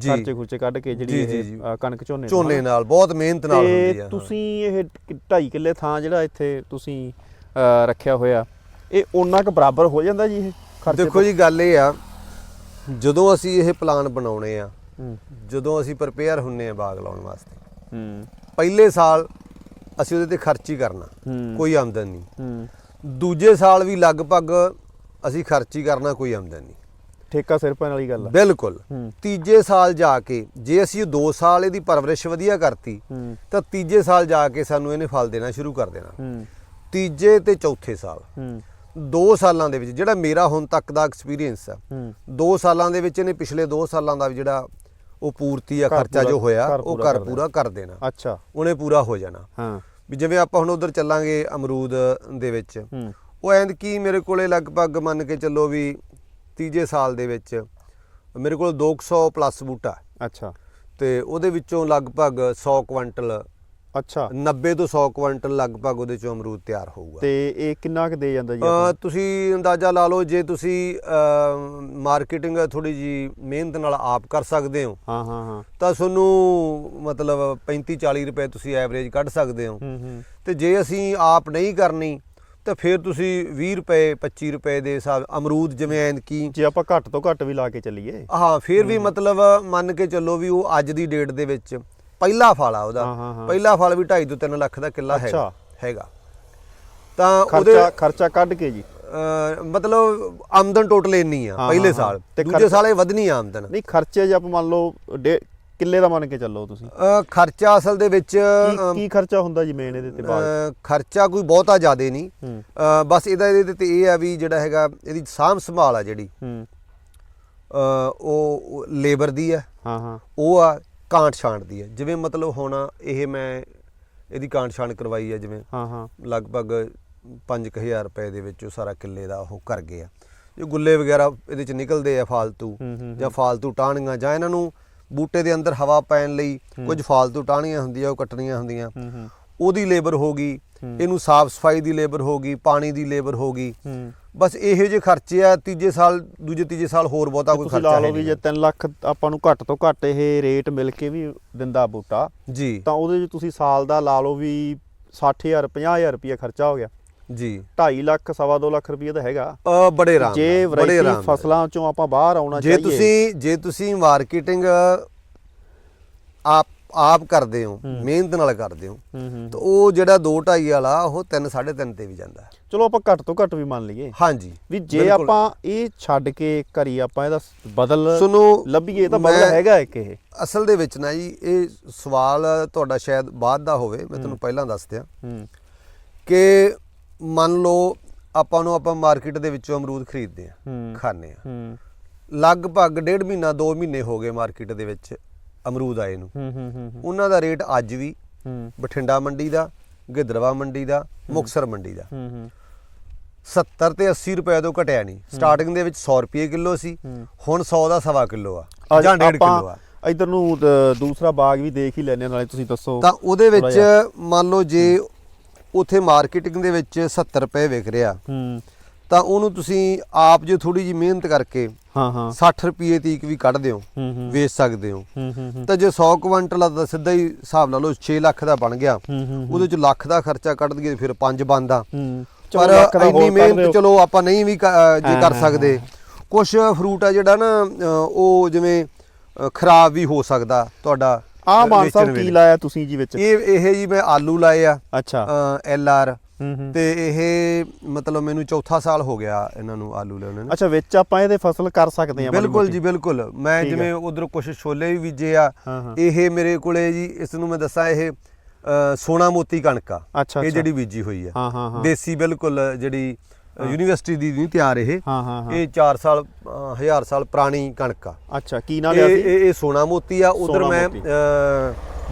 ਖਰਚੇ ਖੁਰਚੇ ਕੱਢ ਕੇ ਜਿਹੜੀ ਇਹ ਕਣਕ ਝੋਨੇ ਝੋਨੇ। ਨਾਲ ਬਹੁਤ ਮਿਹਨਤ ਨਾਲ ਹੁੰਦੀ ਆ ਤੁਸੀਂ ਇਹ 2.5 ਕਿੱਲੇ ਥਾਂ ਜਿਹੜਾ ਇੱਥੇ ਤੁਸੀਂ ਰੱਖਿਆ ਹੋਇਆ ਇਹ ਉਹਨਾਂ ਕੁ ਬਰਾਬਰ ਹੋ ਜਾਂਦਾ ਜੀ ਇਹ ਖਰਚੇ ਦੇਖੋ ਜੀ ਗੱਲ ਇਹ ਆ ਜਦੋਂ ਅਸੀਂ ਇਹ ਪਲਾਨ ਬਣਾਉਣੇ ਆ ਜਦੋਂ ਅਸੀਂ ਪ੍ਰਪੇਅਰ ਹੁੰਨੇ ਆ ਬਾਗ ਲਾਉਣ ਵਾਸਤੇ ਪਹਿਲੇ ਸਾਲ ਅਸੀਂ ਉਹਦੇ ਤੇ ਖਰਚ ਹੀ ਕਰਨਾ। ਕੋਈ ਆਮਦਨ ਨਹੀਂ। ਦੂਜੇ ਸਾਲ ਵੀ ਲਗਭਗ ਅਸੀਂ ਖਰਚ ਹੀ ਕਰਨਾ ਕੋਈ ਆਮਦਨ ਨਹੀਂ। ਠੇਕਾ ਸਿਰ ਪੈਣ ਵਾਲੀ ਗੱਲ ਆ। ਬਿਲਕੁਲ। ਤੀਜੇ ਸਾਲ ਜਾ ਕੇ ਜੇ ਅਸੀਂ 2 ਸਾਲ ਇਹਦੀ ਪਰਵਰਿਸ਼ ਵਧੀਆ ਕਰਤੀ ਤਾਂ ਤੀਜੇ ਸਾਲ ਜਾ ਕੇ ਸਾਨੂੰ ਇਹਨੇ ਫਲ ਦੇਣਾ ਸ਼ੁਰੂ ਕਰ ਦੇਣਾ। ਤੀਜੇ ਤੇ ਚੌਥੇ ਸਾਲ। ਹੂੰ। 2 ਸਾਲਾਂ ਦੇ ਵਿੱਚ ਜਿਹੜਾ ਮੇਰਾ ਹੁਣ ਤੱਕ ਦਾ ਐਕਸਪੀਰੀਅੰਸ ਆ ਹੂੰ। 2 ਸਾਲਾਂ ਦੇ ਵਿੱਚ ਇਹਨੇ ਪਿਛਲੇ 2 ਸਾਲਾਂ ਦਾ ਜਿਹੜਾ ਉਹ ਪੂਰਤੀ ਆ ਖਰਚਾ ਜੋ ਹੋਇਆ ਉਹ ਘਰ ਕਰ ਪੂਰਾ ਕਰ ਦੇਣਾ। ਅੱਛਾ। ਉਹਨੇ ਪੂਰਾ ਹੋ ਜਾਣਾ। ਹਾਂ। ਵੀ ਜਿਵੇਂ ਆਪਾਂ ਹੁਣ ਉਧਰ ਚੱਲਾਂਗੇ ਅਮਰੂਦ ਦੇ ਵਿੱਚ ਉਹ ਐਂਦ ਕੀ ਮੇਰੇ ਕੋਲੇ ਲਗਭਗ ਮੰਨ ਕੇ ਚੱਲੋ ਵੀ ਤੀਜੇ ਸਾਲ ਦੇ ਵਿੱਚ ਮੇਰੇ ਕੋਲ 200 ਪਲੱਸ ਬੂਟਾ ਅੱਛਾ। ਤੇ ਉਹਦੇ ਵਿੱਚੋਂ ਲਗਭਗ 100 ਕੁਇੰਟਲ ਅੱਛਾ। 90 ਤੋਂ 100 ਕੁਇੰਟਲ ਲਗਭਗ ਉਹਦੇ ਚੋਂ ਅਮਰੂਦ ਤਿਆਰ ਹੋਊਗਾ। ਤੇ ਇਹ ਕਿੰਨਾ ਕੁ ਦੇ ਜਾਂਦਾ ਜੀ? ਤੁਸੀਂ ਅੰਦਾਜ਼ਾ ਲਾ ਲਓ ਜੇ ਤੁਸੀਂ ਮਾਰਕੀਟਿੰਗ ਥੋੜੀ ਜੀ ਮਿਹਨਤ ਨਾਲ ਆਪ ਕਰ ਸਕਦੇ ਹੋ ਹਾਂ ਹਾਂ ਹਾਂ। ਤਾਂ ਤੁਹਾਨੂੰ ਮਤਲਬ 35 40 ਰੁਪਏ ਤੁਸੀਂ ਐਵਰੇਜ ਕੱਢ ਸਕਦੇ ਹੋ। ਹੂੰ ਹੂੰ। ਤੇ ਜੇ ਅਸੀਂ ਆਪ ਨਹੀਂ ਕਰਨੀ ਤਾਂ ਫਿਰ ਤੁਸੀਂ 20 ਰੁਪਏ 25 ਰੁਪਏ ਦੇ ਹਿਸਾਬ ਅਮਰੂਦ ਜਿਵੇਂ ਐਨ ਕੀ? ਜੇ ਆਪਾਂ ਘੱਟ ਤੋਂ ਘੱਟ ਵੀ ਲਾ ਕੇ ਚੱਲੀਏ। ਹਾਂ ਫਿਰ ਵੀ ਮਤਲਬ ਮੰਨ ਕੇ ਚੱਲੋ ਵੀ ਉਹ ਅੱਜ ਦੀ ਡੇਟ ਦੇ ਵਿੱਚ ਪਹਿਲਾ ਫਲ ਆ ਉਹਦਾ। ਪਹਿਲਾ ਫਲ ਵੀ 2.5 ਤੋਂ 3 ਲੱਖ ਦਾ ਕਿੱਲਾ ਹੈਗਾ। ਹੈਗਾ। ਤਾਂ ਉਹਦੇ ਖਰਚਾ ਖਰਚਾ ਕੱਢ ਕੇ ਜੀ। ਮਤਲਬ ਆਮਦਨ ਟੋਟਲ ਇੰਨੀ ਆ ਪਹਿਲੇ ਸਾਲ। ਤੇ ਦੂਜੇ ਸਾਲ ਇਹ ਵਧਣੀ ਆ ਆਮਦਨ। ਨਹੀਂ ਖਰਚੇ ਜੇ ਆਪਾਂ ਮੰਨ ਲਓ ਕਿੱਲੇ ਦਾ ਮੰਨ ਕੇ ਚੱਲੋ ਤੁਸੀਂ। ਖਰਚਾ ਅਸਲ ਦੇ ਵਿੱਚ ਕੀ ਖਰਚਾ ਹੁੰਦਾ ਜੀ ਮੇਨ ਇਹਦੇ ਤੇ ਬਾਅਦ ਖਰਚਾ ਕੋਈ ਬਹੁਤਾ ਜ਼ਿਆਦਾ ਨਹੀਂ। ਹੂੰ। ਬਸ ਇਹਦਾ ਇਹਦੇ ਤੇ ਇਹ ਆ ਵੀ ਜਿਹੜਾ ਹੈਗਾ ਇਹਦੀ ਸਾਂਭ ਸੰਭਾਲ ਆ ਜਿਹੜੀ। ਹੂੰ। ਉਹ ਲੇਬਰ ਦੀ ਆ। ਹਾਂ ਹਾਂ। ਉਹ ਆ ਕਾਂਟ ਛਾਂਟ ਦੀ ਆ। ਜਿਵੇਂ ਮਤਲਬ ਹੁਣ ਇਹ ਮੈਂ ਇਹਦੀ ਕਾਂਟ ਛਾਂਟ ਕਰਵਾਈ ਆ ਜਿਵੇਂ ਹਾਂ ਹਾਂ। ਲਗਭਗ 5000 ਰੁਪਏ ਦੇ ਵਿੱਚ ਉਹ ਸਾਰਾ ਕਿੱਲੇ ਦਾ ਉਹ ਕਰ ਗਏ ਆ। ਜੋ ਗੁੱਲੇ ਵਗੈਰਾ ਇਹਦੇ ਚ ਨਿਕਲਦੇ ਆ ਫਾਲਤੂ ਹੂੰ, ਹੂੰ, ਜਾਂ ਫਾਲਤੂ ਟਾਹਣੀਆਂ ਜਾਂ ਇਹਨਾਂ ਨੂੰ ਬੂਟੇ ਦੇ ਅੰਦਰ ਹਵਾ ਪੈਣ ਲਈ ਕੁਝ ਫਾਲਤੂ ਟਾਹਣੀਆਂ ਹੁੰਦੀਆਂ ਉਹ ਕੱਟਣੀਆਂ ਹੁੰਦੀਆਂ। ਉਹਦੀ ਲੇਬਰ ਹੋ ਗਈ ਇਹਨੂੰ ਸਾਫ਼ ਸਫ਼ਾਈ ਦੀ ਲੇਬਰ ਹੋ ਗਈ ਪਾਣੀ ਦੀ ਲੇਬਰ ਹੋ ਗਈ। ਬਸ ਇਹੋ ਜਿਹੇ ਖਰਚੇ ਆ ਤੀਜੇ ਸਾਲ ਦੂਜੇ ਤੀਜੇ ਸਾਲ ਹੋਰ ਬਹੁਤਾ ਕੋਈ ਤੁਸੀਂ ਖਰਚਾ ਲਾ ਹੈ ਲਓ ਵੀ ਜੇ 3 ਲੱਖ ਆਪਾਂ ਨੂੰ ਘੱਟ ਤੋਂ ਘੱਟ ਇਹ ਰੇਟ ਮਿਲ ਕੇ ਵੀ ਦਿੰਦਾ ਬੂਟਾ ਜੀ। ਤਾਂ ਉਹਦੇ 'ਚ ਤੁਸੀਂ ਸਾਲ ਦਾ ਲਾ ਲਓ ਵੀ 60000 50000 ਰੁਪਏ ਖਰਚਾ ਹੋ ਗਿਆ। ਜੀ। 2.5 ਲੱਖ ਸਵਾ ਦੋ ਲੱਖ ਰੁਪਏ ਤਾਂ ਹੈਗਾ। ਅ ਬੜੇ ਆਰਾਮ ਜੇ ਵੈਰਾਈਟੀ। ਫਸਲਾਂ ਚੋਂ ਆਪਾਂ ਬਾਹਰ ਆਉਣਾ ਜੇ ਚਾਹੀਏ। ਤੁਸੀਂ ਜੇ ਤੁਸੀਂ ਮਾਰਕੀਟਿੰਗ ਆਪ ਆਪ ਕਰਦੇ ਹੋ ਮਿਹਨਤ ਨਾਲ ਕਰਦੇ ਹੋ ਤਾਂ ਉਹ ਜਿਹੜਾ 2 2.5 ਵਾਲਾ ਉਹ 3 3.5 ਤੇ ਵੀ ਜਾਂਦਾ। ਚਲੋ ਆਪਾਂ ਘੱਟ ਤੋਂ ਘੱਟ ਵੀ ਮੰਨ ਲਈਏ। ਹਾਂਜੀ ਵੀ ਜੇ। ਆਪਾਂ ਇਹ ਛੱਡ ਕੇ ਕਰੀ ਆਪਾਂ ਇਹਦਾ ਬਦਲ ਲੱਭੀਏ ਤਾਂ ਬਦਲ ਹੈਗਾ ਇੱਕ ਇਹ। ਅਸਲ ਦੇ ਵਿੱਚ ਨਾ ਜੀ ਇਹ ਸਵਾਲ ਤੁਹਾਡਾ ਸ਼ਾਇਦ ਬਾਅਦ ਦਾ ਹੋਵੇ ਮੈਂ ਤੁਹਾਨੂੰ ਪਹਿਲਾਂ ਦੱਸ ਦਿਆਂ ਕਿ ਮੰਨ ਲਓ ਆਪਾਂ ਨੂੰ ਆਪਾਂ ਮਾਰਕੀਟ ਦੇ ਵਿੱਚੋਂ ਅਮਰੂਦ ਖਰੀਦਦੇ ਆ ਖਾਣੇ ਆ ਲਗਭਗ ਡੇਢ ਮਹੀਨਾ 2 ਮਹੀਨੇ ਹੋ ਗਏ ਮਾਰਕੀਟ ਦੇ ਵਿੱਚ ਅਮਰੂਦ ਆਏ ਨੂੰ। ਉਹਨਾਂ ਦਾ ਰੇਟ ਅੱਜ ਵੀ ਬਠਿੰਡਾ ਮੰਡੀ ਦਾ ਗਿੱਦੜਵਾ ਮੰਡੀ ਦਾ ਮੁਕਸਰ ਮੰਡੀ ਦਾ। ਹੂੰ ਹੂੰ। 70 ਤੇ 80 ਰੁਪਏ ਤੋਂ ਘਟਿਆ ਨਹੀਂ। ਸਟਾਰਟਿੰਗ ਦੇ ਵਿੱਚ 100 ਰੁਪਏ ਕਿਲੋ ਸੀ। ਹੁਣ 100 ਦਾ ਸਵਾ ਕਿਲੋ ਆ ਜਾਂ 1.5 ਕਿਲੋ ਆ। ਇਧਰ ਨੂੰ ਦੂਸਰਾ ਬਾਗ ਵੀ ਦੇਖ ਹੀ ਲੈਣੇ ਨਾਲੇ ਤੁਸੀਂ ਦੱਸੋ ਤਾਂ ਉਹਦੇ ਵਿੱਚ। ਮੰਨ ਲਓ ਜੇ ਉਥੇ ਮਾਰਕੀਟਿੰਗ ਦੇ ਵਿੱਚ 70 ਰੁਪਏ ਵਿਕ ਰਿਹਾ। ਹੂੰ। ਤਾਂ ਉਹਨੂੰ ਤੁਸੀਂ ਆਪ ਜੇ ਥੋੜੀ ਜੀ ਮਿਹਨਤ ਕਰਕੇ ਹਾਂ ਹਾਂ। 60 ਰੁਪਏ ਤੀਕ ਵੀ ਕੱਢ ਦਿਓ ਵੇਚ ਸਕਦੇ ਹੋ। ਤਾਂ ਜੇ 100 ਕੁਇੰਟਲ ਦਾ ਸਿੱਧਾ ਹੀ ਹਿਸਾਬ ਲਾ ਲਓ 6 ਲੱਖ ਦਾ ਬਣ ਗਿਆ। ਉਹਦੇ ਚ ਲੱਖ ਦਾ ਖਰਚਾ ਕੱਢ ਦਈਏ ਫਿਰ 5 ਬਣਦਾ ਹੂੰ। ਪਰ ਇੰਨੀ ਮਿਹਨਤ। ਚਲੋ ਆਪਾਂ ਨਹੀਂ ਵੀ ਜੇ ਕਰ ਸਕਦੇ। ਕੁਝ ਫਰੂਟ ਆ ਜਿਹੜਾ ਨਾ ਉਹ ਜਿਵੇਂ ਖਰਾਬ ਵੀ ਹੋ ਸਕਦਾ ਤੁਹਾਡਾ। ਆਹ ਮਾਨ ਸਾਹਿਬ ਕੀ। ਲਾਇਆ ਤੁਸੀਂ ਜੀ ਵਿੱਚ ਇਹ ਇਹ ਜੀ ਮੈਂ ਆਲੂ ਲਾਏ ਆ ਅੱਛਾ ਐਲ ਆਰ ਤੇ ਇਹ ਮਤਲਬ ਮੈਨੂੰ ਚੌਥਾ ਸਾਲ ਹੋ ਗਿਆ ਇਹਨਾਂ ਨੂੰ ਆਲੂ ਲਾਉਣੇ ਨੂੰ ਅੱਛਾ ਵਿੱਚ ਆਪਾਂ ਇਹਦੇ ਫਸਲ ਕਰ ਸਕਦੇ ਮਾੜੀ ਬਿਲਕੁਲ। ਜੀ ਬਿਲਕੁਲ ਮੈਂ ਆ। ਜਿਵੇਂ ਉਧਰ ਕੁਝ ਛੋਲੇ ਵੀ ਬੀਜੇ ਆ। ਇਹ ਮੇਰੇ ਕੋਲੇ ਜੀ ਇਸ ਨੂੰ ਮੈਂ ਦੱਸਾਂ ਇਹ ਸੋਨਾ ਮੋਤੀ ਕਣਕ ਆ ਇਹ। ਜਿਹੜੀ ਬੀਜੀ ਹੋਈ ਆ। ਦੇਸੀ ਬਿਲਕੁਲ ਜਿਹੜੀ ਯੂਨੀਵਰਸਿਟੀ ਦੀ ਨਹੀਂ ਤਿਆਰ ਇਹ। ਹਾਂ ਇਹ 4 ਸਾਲ ਹਜ਼ਾਰ ਸਾਲ ਪੁਰਾਣੀ ਕਣਕ ਆ। ਅੱਛਾ ਕੀ ਨਾਂ ਇਹ ਲਿਆ ਸੀ? ਇਹ ਇਹ ਸੋਨਾ ਮੋਤੀ ਆ ਉਧਰ ਮੈਂ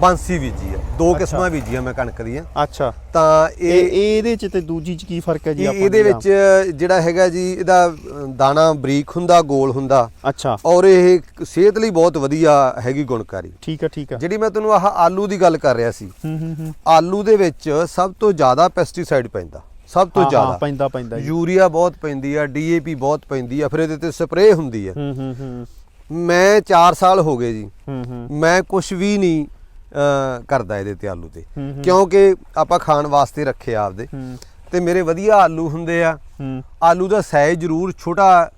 ਬਾਂਸੀ ਬੀਜੀ ਆ। ਦੋ। ਕਿਸਮਾਂ ਬੀਜੀਆਂ ਮੈਂ ਕਣਕ ਦੀਆਂ। ਅੱਛਾ। ਤਾਂ ਇਹ ਇਹ ਇਹ ਇਹਦੇ ਚ ਤੇ ਦੂਜੀ ਚ ਕੀ ਫ਼ਰਕ ਹੈ ਜੀ ਆਪਾਂ ਇਹਦੇ ਵਿੱਚ ਜਿਹੜਾ ਹੈਗਾ ਜੀ ਇਹਦਾ ਦਾਣਾ ਬਰੀਕ ਹੁੰਦਾ ਗੋਲ ਹੁੰਦਾ। ਅੱਛਾ। ਔਰ ਇਹ ਸਿਹਤ ਲਈ ਬਹੁਤ ਵਧੀਆ ਹੈਗੀ ਗੁਣਕਾਰੀ। ਠੀਕ ਹੈ ਠੀਕ ਹੈ ਜਿਹੜੀ ਮੈਂ ਤੁਹਾਨੂੰ ਆਹ ਆਲੂ ਦੀ ਗੱਲ ਕਰ ਰਿਹਾ ਸੀ ਹੂੰ ਹੂੰ ਆਲੂ ਦੇ ਵਿੱਚ ਸਭ ਤੋਂ ਜ਼ਿਆਦਾ ਪੈਸਟੀਸਾਈਡ ਪੈਂਦਾ। ਸਭ ਤੋਂ ਹਾਂ, ਹਾਂ, ਜ਼ਿਆਦਾ। ਪੈਂਦਾ ਪੈਂਦਾ ਜੀ। ਯੂਰੀਆ ਬਹੁਤ ਪੈਂਦੀ ਆ ਡੀਏਪੀ ਬਹੁਤ ਪੈਂਦੀ ਆ ਫਿਰ ਇਹਦੇ ਤੇ ਸਪਰੇਅ ਹੁੰਦੀ ਆ। ਹੂੰ ਹੂੰ ਹੂੰ। ਮੈਂ 4 ਸਾਲ ਹੋ ਗਏ ਜੀ। ਹੂੰ ਹੂੰ। ਮੈਂ ਕੁਝ ਵੀ ਨਹੀਂ ਅਹ, ਕਰਦਾ ਇਹਦੇ ਤੇ ਆਲੂ ਤੇ। ਹੂੰ, ਹੂੰ। ਕਿਉਂਕਿ ਆਪਾਂ ਖਾਣ ਵਾਸਤੇ ਰੱਖੇ ਆ ਆਪਦੇ। ਹੂੰ। ਤੇ ਮੇਰੇ ਵਧੀਆ ਆਲੂ ਹੁੰਦੇ ਆ। ਹੂੰ। ਆਲੂ ਦਾ ਸਾਈਜ਼ ਜ਼ਰੂਰ ਛੋਟਾ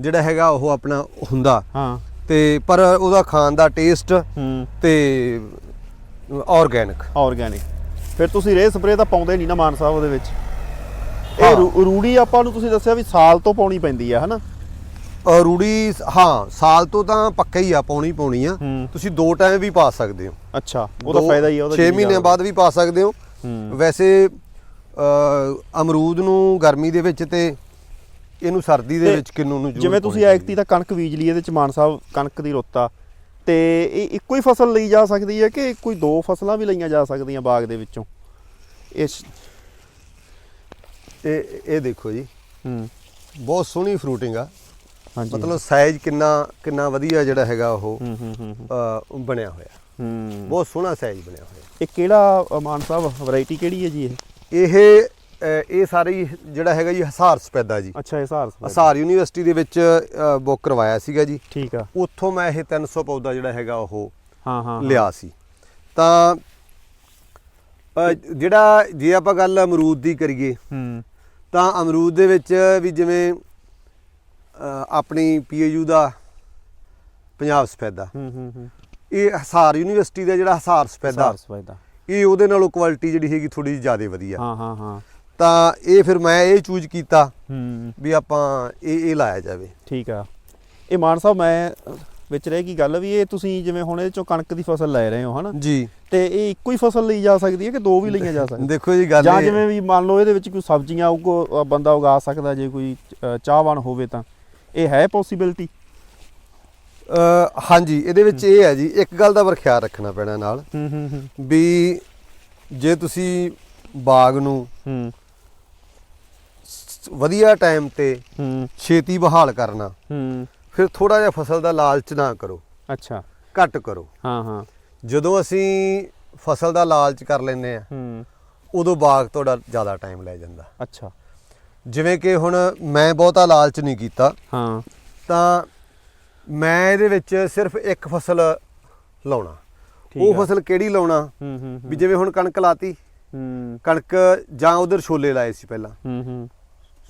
ਜਿਹੜਾ ਹੈਗਾ ਉਹ ਆਪਣਾ ਹੁੰਦਾ। ਹਾਂ। ਤੇ ਪਰ ਉਹਦਾ ਖਾਣ ਦਾ ਟੇਸਟ ਹੂੰ। ਤੇ ਆਰਗੈਨਿਕ ਆਰਗੈਨਿਕ ਫਿਰ ਤੁਸੀਂ ਰੇ ਸਪਰੇ ਤਾਂ ਪਾਉਂਦੇ ਨਹੀਂ ਨਾ ਮਾਨ ਸਾਹਿਬ ਉਹਦੇ ਵਿੱਚ। ਇਹ ਰੂ- ਰੂੜੀ ਆਪਾਂ ਨੂੰ ਤੁਸੀਂ ਦੱਸਿਆ ਵੀ ਸਾਲ ਤੋਂ ਪਾਉਣੀ ਪੈਂਦੀ ਆ ਹਨਾ ਰੂੜੀ ਹਾਂ ਸਾਲ ਤੋਂ ਤਾਂ ਪੱਕਾ ਹੀ ਆ ਪਾਉਣੀ ਪਾਉਣੀ ਆ ਹੂੰ। ਤੁਸੀਂ ਦੋ ਟਾਈਮ ਵੀ ਪਾ ਸਕਦੇ ਹੋ ਅੱਛਾ ਉਹਦਾ ਫਾਇਦਾ ਹੀ ਆ ਉਹਦਾ 6 ਜਿੰਨੀ ਮਹੀਨੇ ਜ਼ਿਆਦਾ। ਬਾਅਦ ਵੀ ਪਾ ਸਕਦੇ ਹੋ। ਵੈਸੇ ਅ, ਅਮਰੂਦ ਨੂੰ ਗਰਮੀ ਦੇ ਵਿੱਚ ਤੇ ਇਹਨੂੰ ਸਰਦੀ ਦੇ ਤੇ ਵਿੱਚ ਕਿੰਨੂ ਨੂੰ ਜ਼ਰੂਰ ਜਿਵੇਂ ਤੁਸੀਂ ਪਾਉਣੀ ਐਕਤੀ ਤਾਂ ਕਣਕ ਬੀਜ ਲਈ ਇਹਦੇ ਚ ਮਾਨ ਸਾਹਿਬ ਕਣਕ ਦੀ ਰੁੱਤ ਆ ਤੇ ਇਹ ਇੱਕੋ ਹੀ ਫਸਲ ਲਈ ਜਾ ਸਕਦੀ ਹੈ ਕਿ ਕੋਈ ਦੋ ਫਸਲਾਂ ਵੀ ਲਈਆਂ ਜਾ ਸਕਦੀਆਂ ਬਾਗ ਦੇ ਵਿੱਚੋਂ ਇਸ। ਇਹ ਇਹ ਦੇਖੋ ਜੀ। ਹੂੰ। ਬਹੁਤ ਸੋਹਣੀ ਫਰੂਟਿੰਗ ਆ। ਹਾਂਜੀ। ਮਤਲਬ ਸਾਈਜ਼ ਕਿੰਨਾ ਕਿੰਨਾ ਵਧੀਆ ਜਿਹੜਾ ਹੈਗਾ ਉਹ ਹੂੰ ਹੂੰ ਹੂੰ ਬਣਿਆ ਹੋਇਆ। ਹੂੰ। ਬਹੁਤ ਸੋਹਣਾ ਸਾਈਜ਼ ਬਣਿਆ ਹੋਇਆ। ਇਹ ਕਿਹੜਾ ਮਾਨ ਸਾਹਿਬ ਵੈਰਾਈਟੀ ਕਿਹੜੀ ਹੈ ਜੀ ਇਹ? ਇਹ ਸਾਰੀ ਜਿਹੜਾ ਹੈਗਾ ਜੀ ਹਸਾਰ ਸਪੈਦਾ ਜੀ। ਅੱਛਾ ਇਹ ਸਾਰ ਸਪਰੇ। ਹਸਾਰ ਯੂਨੀਵਰਸਿਟੀ ਦੇ ਵਿੱਚ ਬੁੱਕ ਕਰਵਾਇਆ ਸੀਗਾ ਜੀ। ਠੀਕ ਆ। ਉੱਥੋਂ ਮੈਂ ਇਹ 300 ਪੌਦਾ ਜਿਹੜਾ ਹੈਗਾ ਉਹ ਹਾਂ ਹਾਂ ਲਿਆ ਸੀ। ਤਾਂ ਜਿਹੜਾ ਜੇ ਆਪਾਂ ਗੱਲ ਅਮਰੂਦ ਦੀ ਕਰੀਏ ਹੂੰ। ਤਾਂ ਅਮਰੂਦ ਦੇ ਵਿੱਚ ਵੀ ਜਿਵੇਂ ਆਪਣੀ ਪੀਏਯੂ ਦਾ ਪੰਜਾਬ ਸਫੈਦਾ। ਹੂੰ ਹੂੰ ਹੂੰ। ਇਹ ਹਸਾਰ ਯੂਨੀਵਰਸਿਟੀ ਦਾ ਜਿਹੜਾ ਹਸਾਰ ਸਫੈਦਾ ਇਹ ਉਹਦੇ ਨਾਲੋਂ ਕੁਆਲਿਟੀ ਜਿਹੜੀ ਹੈਗੀ ਥੋੜੀ ਜ਼ਿਆਦਾ ਵਧੀਆ। ਹਾਂ ਹਾਂ ਹਾਂ। ਤਾਂ ਇਹ ਫਿਰ ਮੈਂ ਇਹ ਚੂਜ਼ ਕੀਤਾ ਹੂੰ। ਵੀ ਆਪਾਂ ਇਹ ਇਹ ਲਾਇਆ ਜਾਵੇ। ਠੀਕ ਆ। ਇਹ ਮਾਨ ਸਾਹਿਬ ਮੈਂ ਵਿੱਚ ਰਹਿ ਗਈ ਗੱਲ ਵੀ ਇਹ ਤੁਸੀਂ ਜਿਵੇਂ ਹੁਣ ਇਹ ਚੋਂ ਕਣਕ ਦੀ ਫਸਲ ਲੈ ਰਹੇ ਹੋ ਹਨਾ? ਜੀ। ਤੇ ਇਹ ਇੱਕੋ ਹੀ ਫਸਲ ਲਈ ਜਾ ਸਕਦੀ ਹੈ ਕਿ ਦੋ ਵੀ ਲਈਆਂ ਜਾ ਸਕਦੀਆਂ? ਦੇਖੋ ਜੀ ਗੱਲ ਜਾਂ ਜਿਵੇਂ ਵੀ ਮੰਨ ਲਓ ਇਹਦੇ ਵਿੱਚ ਕੋਈ ਸਬਜ਼ੀਆਂ ਉਗੋ ਬੰਦਾ ਉਗਾ ਸਕਦਾ ਜੇ ਕੋਈ ਚਾਹਵਾਨ ਹੋਵੇ ਤਾਂ। ਇਹ ਹੈ ਪੋਸੀਬਿਲਿਟੀ ਹਾਂਜੀ ਇਹਦੇ ਵਿੱਚ ਇਹ ਹੈ ਜੀ ਇੱਕ ਗੱਲ ਦਾ ਵਰ ਖਿਆਲ ਰੱਖਣਾ ਪੈਣਾ ਨਾਲ। ਹੂੰ ਹੂੰ ਹੂੰ। ਵੀ ਜੇ ਤੁਸੀਂ ਬਾਗ ਨੂੰ ਹੂੰ। ਵਧੀਆ ਟਾਈਮ ਤੇ ਹੂੰ। ਛੇਤੀ ਬਹਾਲ ਕਰਨਾ ਹੂੰ। ਫਿਰ ਥੋੜਾ ਜਿਹਾ ਫਸਲ ਦਾ ਲਾਲਚ ਨਾ ਕਰੋ। ਅੱਛਾ। ਘੱਟ ਕਰੋ। ਹਾਂ ਹਾਂ। ਜਦੋਂ ਅਸੀਂ ਫਸਲ ਦਾ ਲਾਲਚ ਕਰ ਲੈਂਦੇ ਆ ਹੂੰ। ਉਦੋਂ ਬਾਗ ਤੁਹਾਡਾ ਜ਼ਿਆਦਾ ਟਾਈਮ ਲੈ ਜਾਂਦਾ। ਅੱਛਾ। ਜਿਵੇਂ ਕਿ ਹੁਣ ਮੈਂ ਬਹੁਤਾ ਲਾਲਚ ਨਹੀਂ ਕੀਤਾ ਹਾਂ। ਤਾਂ ਮੈਂ ਇਹਦੇ ਵਿੱਚ ਸਿਰਫ ਇੱਕ ਫਸਲ ਲਾਉਣਾ। ਉਹ। ਫਸਲ ਕਿਹੜੀ ਲਾਉਣਾ? ਹੂੰ ਹੂੰ। ਵੀ ਜਿਵੇਂ ਹੁਣ ਕਣਕ ਲਾਤੀ ਹੂੰ। ਕਣਕ ਜਾਂ ਉਧਰ ਛੋਲੇ ਲਾਏ ਸੀ ਪਹਿਲਾਂ। ਹੂੰ ਹੂੰ।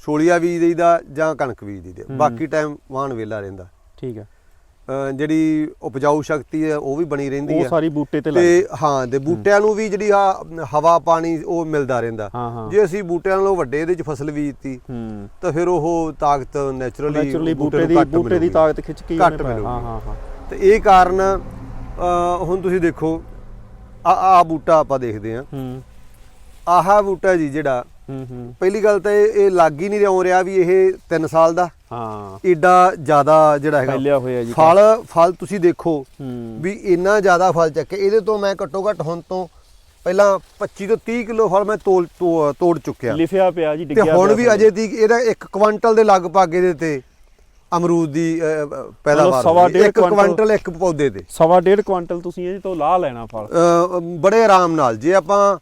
ਛੋਲੀਆ ਬੀਜ ਦੇਈਦਾ ਜਾਂ ਕਣਕ ਬੀਜ ਦੇਈਦਾ। ਬਾਕੀ ਟਾਈਮ ਵਾਹਣ ਵੇਲਾ ਰਹਿੰਦਾ। ਠੀਕ ਹੈ। ਜਿਹੜੀ ਉਪਜਾਊ ਸ਼ਕਤੀ ਹੈ ਉਹ ਵੀ ਬਣੀ ਰਹਿੰਦੀ ਉਹ ਹੈ। ਸਾਰੀ ਬੂਟੇ ਤੇ ਲੱਗ ਤੇ ਹਾਂ ਤੇ ਬੂਟਿਆਂ ਨੂੰ ਵੀ ਜਿਹੜੀ ਆ ਹਵਾ ਪਾਣੀ ਉਹ ਮਿਲਦਾ ਰਹਿੰਦਾ। ਜੇ ਅਸੀਂ ਬੂਟਿਆਂ ਨਾਲੋਂ ਵੱਡੇ ਇਹਦੇ ਚ ਫਸਲ ਬੀਜਤੀ ਤਾਂ ਫਿਰ ਉਹ ਤਾਕਤ ਨੇਚਰਲੀ ਬੂਟੇ ਦੀ ਬੂਟੇ ਦੀ ਤਾਕਤ ਖਿੱਚ ਕੇ ਘੱਟ। ਮਿਲੂਗੀ। ਹਾਂ ਹਾਂ ਹਾਂ। ਤੇ ਇਹ ਕਾਰਨ ਹੁਣ ਤੁਸੀਂ ਦੇਖੋ ਆ ਆ ਬੂਟਾ ਆਪਾਂ ਦੇਖਦੇ ਆ ਹੂੰ। ਆਹ ਬੂਟਾ ਜੀ ਜਿਹੜਾ ਹੂੰ ਹੂੰ। ਪਹਿਲੀ ਗੱਲ ਤਾਂ ਇਹ ਇਹ ਲੱਗ ਹੀ ਨਹੀਂ ਰਿਹਾ ਰਿਹਾ ਵੀ ਇਹ 3 ਸਾਲ ਦਾ। ਹਾਂ। ਏਡਾ ਜ਼ਿਆਦਾ ਜਿਹੜਾ ਹੈਗਾ। ਫੈਲਿਆ ਹੋਇਆ ਜੀ। ਫਲ ਫਲ ਤੁਸੀਂ ਦੇਖੋ ਵੀ ਇੰਨਾ ਜ਼ਿਆਦਾ ਫਲ ਚੱਕੇ ਇਹਦੇ ਤੋਂ ਮੈਂ ਘੱਟੋ ਘੱਟ ਹੁਣ ਤੋਂ ਪਹਿਲਾਂ 25 ਤੋਂ 30 ਕਿਲੋ ਫਲ ਮੈਂ ਤੋੜ ਤੋੜ- ਚੁੱਕਿਆ। ਲਿਖਿਆ ਪਿਆ ਜੀ ਤੇ ਡਿੱਗਿਆ ਹੁਣ ਪਿਆ ਵੀ। ਅਜੇ ਤੀਕ ਇਹਦਾ 1 ਕੁਇੰਟਲ ਦੇ ਲਗਭਗ ਇਹਦੇ ਤੇ ਅਮਰੂਦ ਦੀ ਪੈਦਾਵਾਰ ਇੱਕ ਕੁਇੰਟਲ। ਕੁਇੰਟਲ ਇੱਕ ਪੌਦੇ ਤੇ। ਸਵਾ ਡੇਢ ਕੁਆਂਟਲ ਤੁਸੀਂ ਇਹ ਤੋਂ ਲਾਹ ਲੈਣਾ ਫਲ। ਬੜੇ ਆਰਾਮ ਨਾਲ। ਜੇ ਆਪਾਂ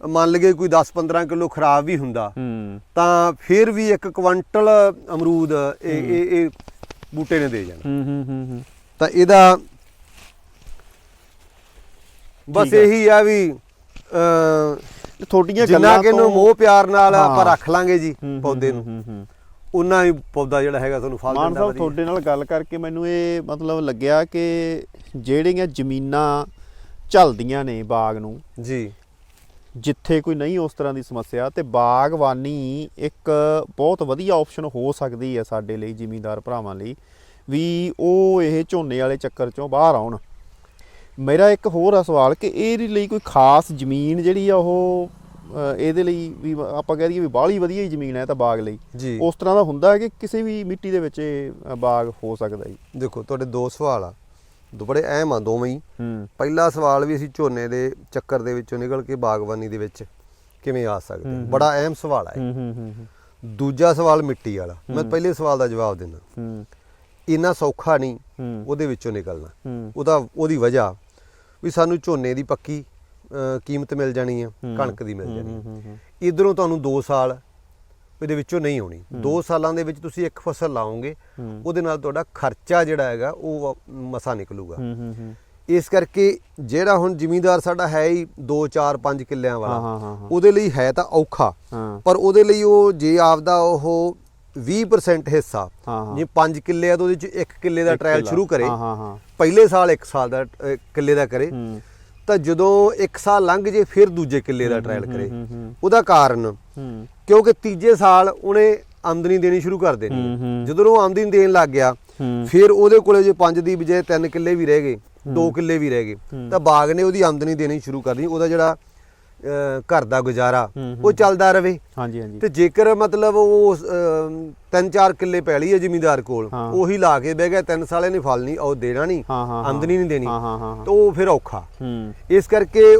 ਮੰਨ ਲਈਏ ਕੋਈ 10-15 ਕਿਲੋ ਖਰਾਬ ਵੀ ਹੁੰਦਾ ਹੂੰ। ਤਾਂ ਫਿਰ ਵੀ ਇੱਕ ਕੁਇੰਟਲ ਅਮਰੂਦ ਇਹ ਇਹ ਇਹ ਬੂਟੇ ਨੇ ਦੇ ਜਾਣਾ। ਹੂੰ ਹੂੰ ਹੂੰ ਹੂੰ। ਤਾਂ ਇਹਦਾ ਬਸ। ਇਹੀ ਆ ਵੀ ਜਿੰਨਾ ਗੱਲਾਂ ਕਿ ਇਹਨੂੰ ਤੋਂ ਮੋਹ ਪਿਆਰ ਨਾਲ। ਆਪਾਂ ਰੱਖ ਲਾਂਗੇ ਜੀ ਪੌਦੇ ਨੂੰ। ਹੂੰ ਹੂੰ ਪੌਦਾ ਜਿਹੜਾ ਹੈਗਾ ਤੁਹਾਨੂੰ ਫਲ ਮਾਨ ਦਿੰਦਾ ਸਾਹਿਬ ਵਧੀਆ। ਤੁਹਾਡੇ ਨਾਲ ਗੱਲ ਕਰਕੇ ਮੈਨੂੰ ਇਹ ਮਤਲਬ ਲੱਗਿਆ ਕਿ ਜਿਹੜੀਆਂ ਜ਼ਮੀਨਾਂ ਝਲਦੀਆਂ ਨੇ ਬਾਗ ਨੂੰ ਜੀ। ਜਿੱਥੇ ਕੋਈ ਨਹੀਂ ਉਸ ਤਰ੍ਹਾਂ ਦੀ ਸਮੱਸਿਆ ਤੇ ਬਾਗਬਾਨੀ ਇੱਕ ਬਹੁਤ ਵਧੀਆ ਆਪਸ਼ਨ ਹੋ ਸਕਦੀ ਹੈ ਸਾਡੇ ਲਈ ਜ਼ਿਮੀਂਦਾਰ ਭਰਾਵਾਂ ਲਈ ਵੀ ਉਹ ਇਹ ਝੋਨੇ ਵਾਲੇ ਚੱਕਰ ਚੋਂ ਬਾਹਰ ਆਉਣ। ਮੇਰਾ ਇੱਕ ਹੋਰ ਆ ਸਵਾਲ ਕਿ ਇਹਦੇ ਲਈ ਕੋਈ ਖਾਸ ਜ਼ਮੀਨ ਜਿਹੜੀ ਆ ਉਹ ਇਹਦੇ ਲਈ ਵੀ ਆਪਾਂ ਕਹਿ ਦਈਏ ਵੀ ਬਾਹਲੀ ਵਧੀਆ ਹੀ ਜ਼ਮੀਨ ਹੈ ਤਾਂ ਬਾਗ ਲਈ। ਉਸ ਤਰ੍ਹਾਂ ਦਾ ਹੁੰਦਾ ਹੈ ਕਿ ਕਿਸੇ ਵੀ ਮਿੱਟੀ ਦੇ ਵਿੱਚ ਬਾਗ ਹੋ ਸਕਦਾ ਜੀ? ਦੇਖੋ ਤੁਹਾਡੇ ਦੋ ਸਵਾਲ ਆ। ਬੜੇ ਅਹਿਮ ਆ ਦੋਵੇਂ ਹੀ। ਹੂੰ। ਪਹਿਲਾ ਸਵਾਲ ਵੀ ਅਸੀਂ ਝੋਨੇ ਦੇ ਚੱਕਰ ਦੇ ਵਿੱਚੋਂ ਨਿਕਲ ਕੇ ਬਾਗਬਾਨੀ ਦੇ ਵਿੱਚ ਕਿਵੇਂ ਆ ਸਕਦੇ ਹਾਂ? ਬੜਾ ਅਹਿਮ ਸਵਾਲ ਆ। ਹੂੰ ਹੂੰ ਹੂੰ ਹੂੰ, ਦੂਜਾ ਸਵਾਲ ਮਿੱਟੀ ਵਾਲਾ। ਮੈਂ। ਪਹਿਲੇ ਸਵਾਲ ਦਾ ਜਵਾਬ ਦਿੰਦਾ। ਹੂੰ। ਇੰਨਾ ਸੌਖਾ ਨਹੀਂ ਹੂੰ। ਉਹਦੇ ਵਿੱਚੋਂ ਨਿਕਲਣਾ। ਹੂੰ। ਉਹਦਾ ਉਹਦੀ ਵਜ੍ਹਾ ਵੀ ਸਾਨੂੰ ਝੋਨੇ ਦੀ ਪੱਕੀ ਕੀਮਤ ਮਿਲ ਜਾਣੀ ਆ। ਕਣਕ ਦੀ ਮਿਲ ਜਾਣੀ ਹੂੰ। ਇਧਰੋਂ ਤੁਹਾਨੂੰ 2 ਸਾਲ ਇਹਦੇ ਵਿੱਚੋਂ ਨਹੀਂ ਆਉਣੀ। ਹੂੰ। 2 ਸਾਲਾਂ ਦੇ ਵਿੱਚ ਤੁਸੀਂ ਇੱਕ ਫਸਲ ਲਾਓਗੇ। ਉਹਦੇ ਨਾਲ ਤੁਹਾਡਾ ਖਰਚਾ ਜਿਹੜਾ ਹੈਗਾ ਉਹ ਮਸਾ ਨਿਕਲੂਗਾ। ਇਸ ਕਰਕੇ ਜਿਹੜਾ ਹੁਣ ਜ਼ਿਮੀਂਦਾਰ ਸਾਡਾ ਹੈ ਹੀ 2 4 5 ਕਿੱਲਿਆਂ ਵਾਲਾ ਉਹਦੇ ਲਈ ਹੈ ਤਾਂ ਔਖਾ। ਪਰ ਉਹਦੇ ਲਈ ਉਹ ਜੇ ਆਪਦਾ ਉਹ 20% ਹਿੱਸਾ ਜੇ 5 ਕਿੱਲੇ ਆ ਤਾਂ ਉਹਦੇ ਚ 1 ਕਿੱਲੇ ਦਾ ਟ੍ਰਾਇਲ। ਸ਼ੁਰੂ ਕਰੇ। ਪਹਿਲੇ ਸਾਲ 1 ਸਾਲ ਦਾ ਕਿੱਲੇ ਦਾ ਕਰੇ। ਤਾਂ ਜਦੋਂ 1 ਸਾਲ ਲੰਘ ਜੇ ਫਿਰ ਦੂਜੇ ਕਿੱਲੇ ਦਾ ਟ੍ਰਾਇਲ ਕਰੇ। ਉਹਦਾ ਕਾਰਨ ਕਿਉਂਕਿ ਤੀਜੇ ਸਾਲ ਉਹਨੇ ਆਮਦਨੀ ਦੇਣੀ ਸ਼ੁਰੂ ਕਰ ਦੇਣੀ। ਜਦੋਂ ਉਹ ਆਮਦਨੀ ਦੇਣ ਲੱਗ ਗਿਆ ਫਿਰ ਉਹਦੇ ਕੋਲੇ ਜੇ 5 ਦੀ ਬਜਾਏ 3 ਕਿੱਲੇ ਵੀ ਰਹਿ ਗਏ 2 ਕਿੱਲੇ ਵੀ ਰਹਿ ਗਏ। ਤਾਂ ਬਾਗ ਨੇ ਉਹਦੀ ਆਮਦਨੀ ਦੇਣੀ ਸ਼ੁਰੂ ਕਰ ਦਿੱਤੀ ਉਹਦਾ ਜਿਹੜਾ ਘਰ ਦਾ ਗੁਜ਼ਾਰਾ। ਉਹ ਚੱਲਦਾ ਰਵੇ ਹਾਂਜੀ ਹਾਂਜੀ ਤੇ ਜੇਕਰ ਮਤਲਬ ਉਹ 3-4 ਕਿੱਲੇ ਪੈਲੀ ਹੈ ਜ਼ਿਮੀਂਦਾਰ ਕੋਲ। ਉਹੀ ਲਾ ਕੇ ਬਹਿ ਗਿਆ 3 ਸਾਲੇ ਨੇ ਫਲ ਨਹੀਂ ਉਹ ਦੇਣਾ ਨਹੀਂ। ਆਮਦਨੀ ਨਹੀਂ ਦੇਣੀ। ਤਾਂ ਉਹ ਫਿਰ ਔਖਾ ਇਸ ਕਰਕੇ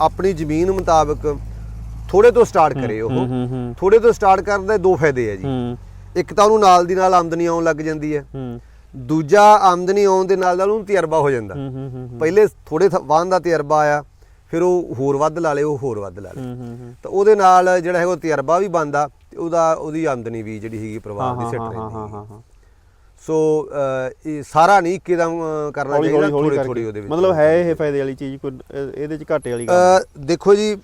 ਆਪਣੀ ਜ਼ਮੀਨ ਮੁਤਾਬਕ ਥੋੜੇ ਤੋਂ ਸਟਾਰਟ ਕਰੇ ਉਹ। ਥੋੜੇ ਤੋਂ ਸਟਾਰਟ ਕਰਨ ਦੇ ਦੋ ਫਾਇਦੇ ਆ ਜੀ ਇੱਕ ਤਾਂ ਉਹਨੂੰ ਨਾਲ ਦੀ ਨਾਲ ਆਮਦਨੀ ਆਉਣ ਲੱਗ ਜਾਂਦੀ ਹੈ ਦੂਜਾ ਆਮਦਨੀ ਆਉਣ ਦੇ ਨਾਲ ਨਾਲ ਉਹਨੂੰ ਤਜਰਬਾ ਹੋ ਜਾਂਦਾ। ਪਹਿਲੇ ਥੋੜੇ ਵਾਹਨ ਦਾ ਤਜਰਬਾ ਆਇਆ ਫਿਰ ਉਹ ਹੋਰ ਵੱਧ ਲਾ ਲੇ ਉਹ ਹੋਰ ਵੱਧ ਲਾ ਲੇ ਤਾਂ ਉਹਦੇ ਨਾਲ ਜਿਹੜਾ ਹੈਗਾ ਤਜਰਬਾ ਵੀ ਬਣਦਾ ਤੇ ਉਹਦਾ ਉਹਦੀ ਆਮਦਨੀ ਵੀ ਜਿਹੜੀ ਹੈਗੀ ਪਰਿਵਾਰ ਦੀ ਸਿੱਟ ਰਹਿੰਦੀ ਸੋ ਇਹ ਸਾਰਾ ਨਹੀਂ ਇੱਕਦਮ ਕਰਨਾ ਚਾਹੀਦਾ ਥੋੜੀ ਥੋੜੀ ਉਹਦੇ ਵਿੱਚ। ਮਤਲਬ ਹੈ ਇਹ ਫਾਇਦੇ ਵਾਲੀ ਚੀਜ਼ ਕੋਈ ਇਹ- ਇਹਦੇ ਚ ਘਾਟੇ ਵਾਲੀ ਗੱਲ ਦੇਖੋ ਜੀ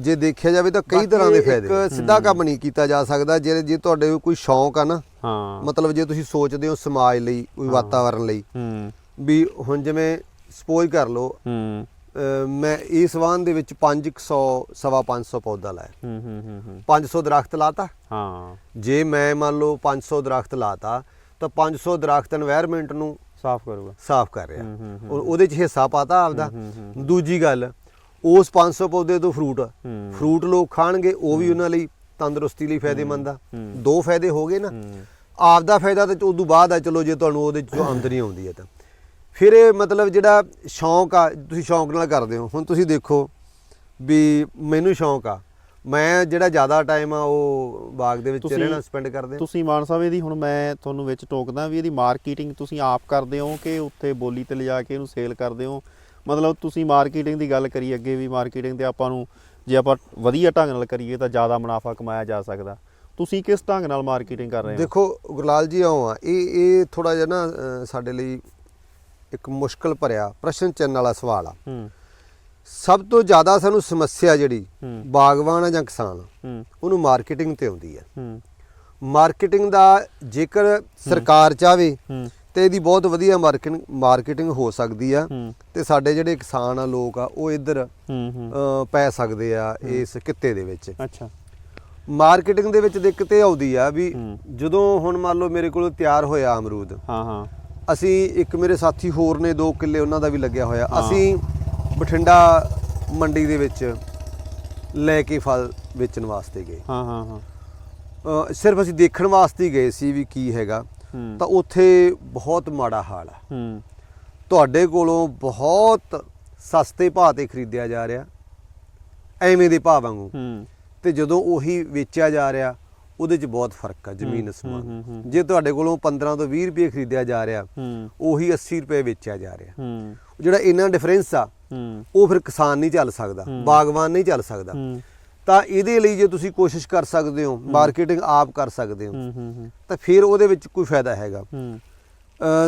ਜੇ ਦੇਖਿਆ ਜਾਵੇ ਤਾਂ ਕਈ ਤਰ੍ਹਾਂ ਦੇ ਇੱਕ ਫਾਇਦੇ ਸਿੱਧਾ ਕੰਮ ਨਹੀਂ ਕੀਤਾ ਜਾ ਸਕਦਾ ਜੇ ਜੇ ਤੁਹਾਡੇ ਕੋਈ ਸ਼ੌਂਕ ਆ ਨਾ ਹਾਂ। ਮਤਲਬ ਜੇ ਤੁਸੀਂ ਸੋਚਦੇ ਹੋ ਸਮਾਜ ਲਈ ਕੋਈ ਵਾਤਾਵਰਣ ਲਈ ਹੂੰ। ਵੀ ਹੁਣ ਜਿਵੇਂ ਸਪੋਜ਼ ਕਰ ਲਓ ਮੈਂ ਇਸ ਵਾਨ ਦੇ ਵਿੱਚ 500 ਸਵਾ 500 ਪੌਦਾ ਲਾਇਆ। ਹੂੰ ਹੂੰ ਹੂੰ ਹੂੰ। 500 ਦਰਖਤ ਲਾਤਾ। ਹਾਂ। ਜੇ ਮੈਂ ਮੰਨ ਲਓ 500 ਦਰਖਤ ਲਾਤਾ ਤਾਂ 500 ਦਰਖਤ এনवायरमेंट ਨੂੰ ਸਾਫ਼ ਕਰੂਗਾ। ਸਾਫ਼ ਕਰ ਰਿਹਾ। ਉਹਦੇ 'ਚ ਹਿੱਸਾ ਪਾਤਾ ਆਪਦਾ। ਦੂਜੀ ਗੱਲ ਉਸ 500 ਪੌਦੇ ਤੋਂ ਫਰੂਟ ਫਰੂਟ ਲੋਕ ਖਾਣਗੇ ਉਹ ਵੀ ਉਹਨਾਂ ਲਈ ਤੰਦਰੁਸਤੀ ਲਈ ਫਾਇਦੇਮੰਦ ਆ। ਦੋ ਫਾਇਦੇ ਹੋ ਗਏ ਨਾ। ਆਪਦਾ ਫਾਇਦਾ ਤੇ ਤੋਂ ਬਾਅਦ ਆ ਚਲੋ ਜੇ ਤੁਹਾਨੂੰ ਉਹਦੇ ਚੋਂ ਆਮਦਨੀ ਆਉਂਦੀ ਹੈ ਤਾਂ। ਫਿਰ ਇਹ ਮਤਲਬ ਜਿਹੜਾ ਸ਼ੌਂਕ ਆ ਤੁਸੀਂ ਸ਼ੌਂਕ ਨਾਲ ਕਰਦੇ ਹੋ। ਹੁਣ ਤੁਸੀਂ ਦੇਖੋ ਵੀ ਮੈਨੂੰ ਸ਼ੌਂਕ ਆ। ਮੈਂ ਜਿਹੜਾ ਜ਼ਿਆਦਾ ਟਾਈਮ ਆ ਉਹ ਬਾਗ ਦੇ ਵਿੱਚ ਰਹਿਣਾ ਸਪੈਂਡ ਕਰਦੇ। ਤੁਸੀਂ ਮਾਨ ਸਾਹਿਬ ਇਹਦੀ ਹੁਣ ਮੈਂ ਤੁਹਾਨੂੰ ਵਿੱਚ ਟੋਕਦਾ ਵੀ ਇਹਦੀ ਮਾਰਕੀਟਿੰਗ ਤੁਸੀਂ ਆਪ ਕਰਦੇ ਹੋ ਕਿ ਉੱਥੇ ਬੋਲੀ ਤੇ ਲਿਜਾ ਕੇ ਇਹਨੂੰ ਸੇਲ ਕਰਦੇ ਹੋ? ਮਤਲਬ ਤੁਸੀਂ ਮਾਰਕੀਟਿੰਗ ਦੀ ਗੱਲ ਕਰੀ ਅੱਗੇ ਵੀ ਮਾਰਕੀਟਿੰਗ ਤੇ ਆਪਾਂ ਨੂੰ ਜੇ ਆਪਾਂ ਵਧੀਆ ਢੰਗ ਨਾਲ ਕਰੀਏ ਤਾਂ ਜ਼ਿਆਦਾ ਮੁਨਾਫਾ ਕਮਾਇਆ ਜਾ ਸਕਦਾ। ਤੁਸੀਂ ਕਿਸ ਢੰਗ ਨਾਲ ਮਾਰਕੀਟਿੰਗ ਕਰ ਰਹੇ ਹੋ? ਦੇਖੋ ਗੁਰਲਾਲ ਜੀ ਆਉਂ ਆ। ਇਹ ਇਹ ਥੋੜਾ ਜਿਹਾ ਨਾ ਸਾਡੇ ਲਈ ਇੱਕ ਮੁਸ਼ਕਲ ਭਰਿਆ ਪ੍ਰਸ਼ਨ ਚਿੰਨ੍ਹ ਵਾਲਾ ਸਵਾਲ ਆ। ਹੂੰ। ਸਭ ਤੋਂ ਜ਼ਿਆਦਾ ਸਾਨੂੰ ਸਮੱਸਿਆ ਜਿਹੜੀ। ਬਾਗਵਾਨ ਆ ਜਾਂ ਕਿਸਾਨ? ਉਹਨੂੰ ਮਾਰਕੀਟਿੰਗ ਤੇ ਆਉਂਦੀ ਹੈ। ਮਾਰਕੀਟਿੰਗ ਦਾ ਜੇਕਰ ਸਰਕਾਰ ਚਾਵੇ ਤੇ ਇਹਦੀ ਬਹੁਤ ਵਧੀਆ ਮਾਰਕੀਟਿੰਗ ਮਾਰਕੀਟਿੰਗ ਹੋ ਸਕਦੀ ਆ। ਤੇ ਸਾਡੇ ਜਿਹੜੇ ਕਿਸਾਨ ਆ ਲੋਕ ਆ ਉਹ ਇੱਧਰ ਪੈ ਸਕਦੇ ਆ ਇਸ ਕਿੱਤੇ ਦੇ ਵਿੱਚ। ਅੱਛਾ। ਮਾਰਕੀਟਿੰਗ ਦੇ ਵਿੱਚ ਦਿੱਕਤ ਇਹ ਆਉਂਦੀ ਆ ਵੀ। ਜਦੋਂ ਹੁਣ ਮੰਨ ਲਓ ਮੇਰੇ ਕੋਲ ਤਿਆਰ ਹੋਇਆ ਅਮਰੂਦ ਹਾਂ ਹਾਂ। ਅਸੀਂ ਇੱਕ ਮੇਰੇ ਸਾਥੀ ਹੋਰ ਨੇ 2 ਕਿੱਲੇ ਉਹਨਾਂ ਦਾ ਵੀ ਲੱਗਿਆ ਹੋਇਆ। ਅਸੀਂ ਬਠਿੰਡਾ ਮੰਡੀ ਦੇ ਵਿੱਚ ਲੈ ਕੇ ਫਲ ਵੇਚਣ ਵਾਸਤੇ ਗਏ। ਹਾਂ ਹਾਂ ਹਾਂ। ਅ, ਸਿਰਫ ਅਸੀਂ ਦੇਖਣ ਵਾਸਤੇ ਹੀ ਗਏ ਸੀ ਵੀ ਕੀ ਹੈਗਾ। ਹੂੰ। ਤਾਂ ਉੱਥੇ ਬਹੁਤ ਮਾੜਾ ਹਾਲ ਆ ਹੂੰ। ਤੁਹਾਡੇ ਕੋਲੋਂ ਬਹੁਤ ਸਸਤੇ ਭਾਅ ਤੇ ਖਰੀਦਿਆ ਜਾ ਰਿਹਾ। ਐਵੇਂ ਦੇ ਭਾਅ ਵਾਂਗੂ। ਹੂੰ। ਤੇ ਜਦੋਂ ਉਹੀ ਵੇਚਿਆ ਜਾ ਰਿਹਾ ਉਹਦੇ 'ਚ ਬਹੁਤ ਫ਼ਰਕ ਆ ਜ਼ਮੀਨ ਅਸਮਾਨ। ਜੇ ਤੁਹਾਡੇ ਕੋਲੋਂ 15 ਤੋਂ 20 ਰੁਪਏ ਖਰੀਦਿਆ ਜਾ ਰਿਹਾ ਉਹੀ 80 ਰੁਪਏ ਵੇਚਿਆ ਜਾ ਰਿਹਾ। ਜਿਹੜਾ ਇੰਨਾ ਡਿਫਰੈਂਸ ਆ ਉਹ ਫਿਰ ਕਿਸਾਨ ਨਹੀਂ ਚੱਲ ਸਕਦਾ। ਬਾਗਵਾਨ ਨਹੀਂ ਚੱਲ ਸਕਦਾ। ਤਾਂ ਇਹਦੇ ਲਈ ਜੇ ਤੁਸੀਂ ਕੋਸ਼ਿਸ਼ ਕਰ ਸਕਦੇ ਹੋ ਮਾਰਕੀਟਿੰਗ ਆਪ ਕਰ ਸਕਦੇ ਹੋ ਤਾਂ ਫਿਰ ਉਹਦੇ ਵਿੱਚ ਕੋਈ ਫਾਇਦਾ ਹੈਗਾ।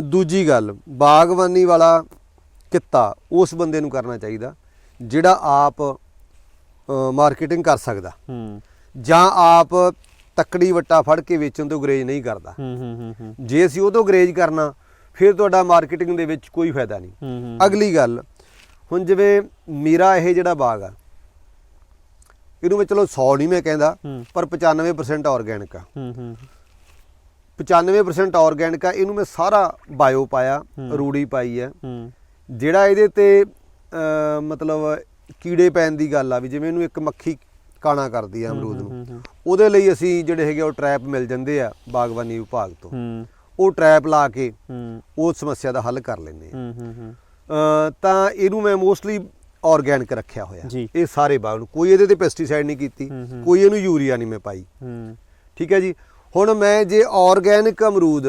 ਦੂਜੀ ਗੱਲ ਬਾਗਬਾਨੀ ਵਾਲਾ ਕਿੱਤਾ ਉਸ ਬੰਦੇ ਨੂੰ ਕਰਨਾ ਚਾਹੀਦਾ ਜਿਹੜਾ ਆਪ ਮਾਰਕੀਟਿੰਗ ਕਰ ਸਕਦਾ। ਜਾਂ ਆਪ ਤੱਕੜੀ ਵੱਟਾ ਫੜ ਕੇ ਵੇਚਣ ਤੋਂ ਗਰੇਜ ਨਹੀਂ ਕਰਦਾ। ਹੂੰ ਹੂੰ ਹੂੰ ਜੇ ਅਸੀਂ ਉਹ ਤੋਂ ਗਰੇਜ ਕਰਨਾ ਫਿਰ ਤੁਹਾਡਾ ਮਾਰਕੀਟਿੰਗ ਦੇ ਵਿੱਚ ਕੋਈ ਫਾਇਦਾ ਨਹੀਂ। ਅਗਲੀ ਗੱਲ ਹੁਣ ਜਿਵੇਂ ਮੇਰਾ ਇਹ ਜਿਹੜਾ ਬਾਗ ਆ ਇਹਨੂੰ ਮੈਂ ਚਲੋ 100 ਨਹੀਂ ਮੈਂ ਕਹਿੰਦਾ। ਪਰ 95% ਆਰਗੈਨਿਕ ਆ। ਹੂੰ ਹੂੰ। 95% ਆਰਗੈਨਿਕ ਆ ਇਹਨੂੰ ਮੈਂ ਸਾਰਾ ਬਾਇਓ ਪਾਇਆ। ਰੂੜੀ ਪਾਈ ਹੂੰ। ਜਿਹੜਾ ਇਹਦੇ ਤੇ ਮਤਲਬ ਕੀੜੇ ਪੈਣ ਦੀ ਗੱਲ ਆ ਵੀ ਜਿਵੇਂ ਇਹਨੂੰ ਇੱਕ ਮੱਖੀ ਕਾਣਾ ਕਰਦੀ ਆ ਅਮਰੂਦ ਨੂੰ। ਉਹਦੇ ਲਈ ਅਸੀਂ ਜਿਹੜੇ ਹੈਗੇ ਉਹ ਟ੍ਰੈਪ ਮਿਲ ਜਾਂਦੇ ਆ ਬਾਗਬਾਨੀ ਵਿਭਾਗ ਤੋਂ। ਉਹ ਟ੍ਰੈਪ ਲਾ ਕੇ ਉਹ ਸਮੱਸਿਆ ਦਾ ਹੱਲ ਕਰ ਲੈਂਦੇ ਆ। ਤਾਂ ਇਹਨੂੰ ਮੈਂ ਮੋਸਟਲੀ ਆਰਗੈਨਿਕ ਰੱਖਿਆ ਹੋਇਆ। ਇਹ ਸਾਰੇ ਬਾਗ ਨੂੰ। ਕੋਈ ਇਹਦੇ ਤੇ ਪੈਸਟੀਸਾਈਡ ਨਹੀਂ ਕੀਤੀ। ਕੋਈ ਇਹਨੂੰ ਯੂਰੀਆ ਨਹੀਂ ਮੈਂ ਪਾਈ। ਠੀਕ ਹੈ ਜੀ? ਹੁਣ ਮੈਂ ਜੇ ਆਰਗੈਨਿਕ ਅਮਰੂਦ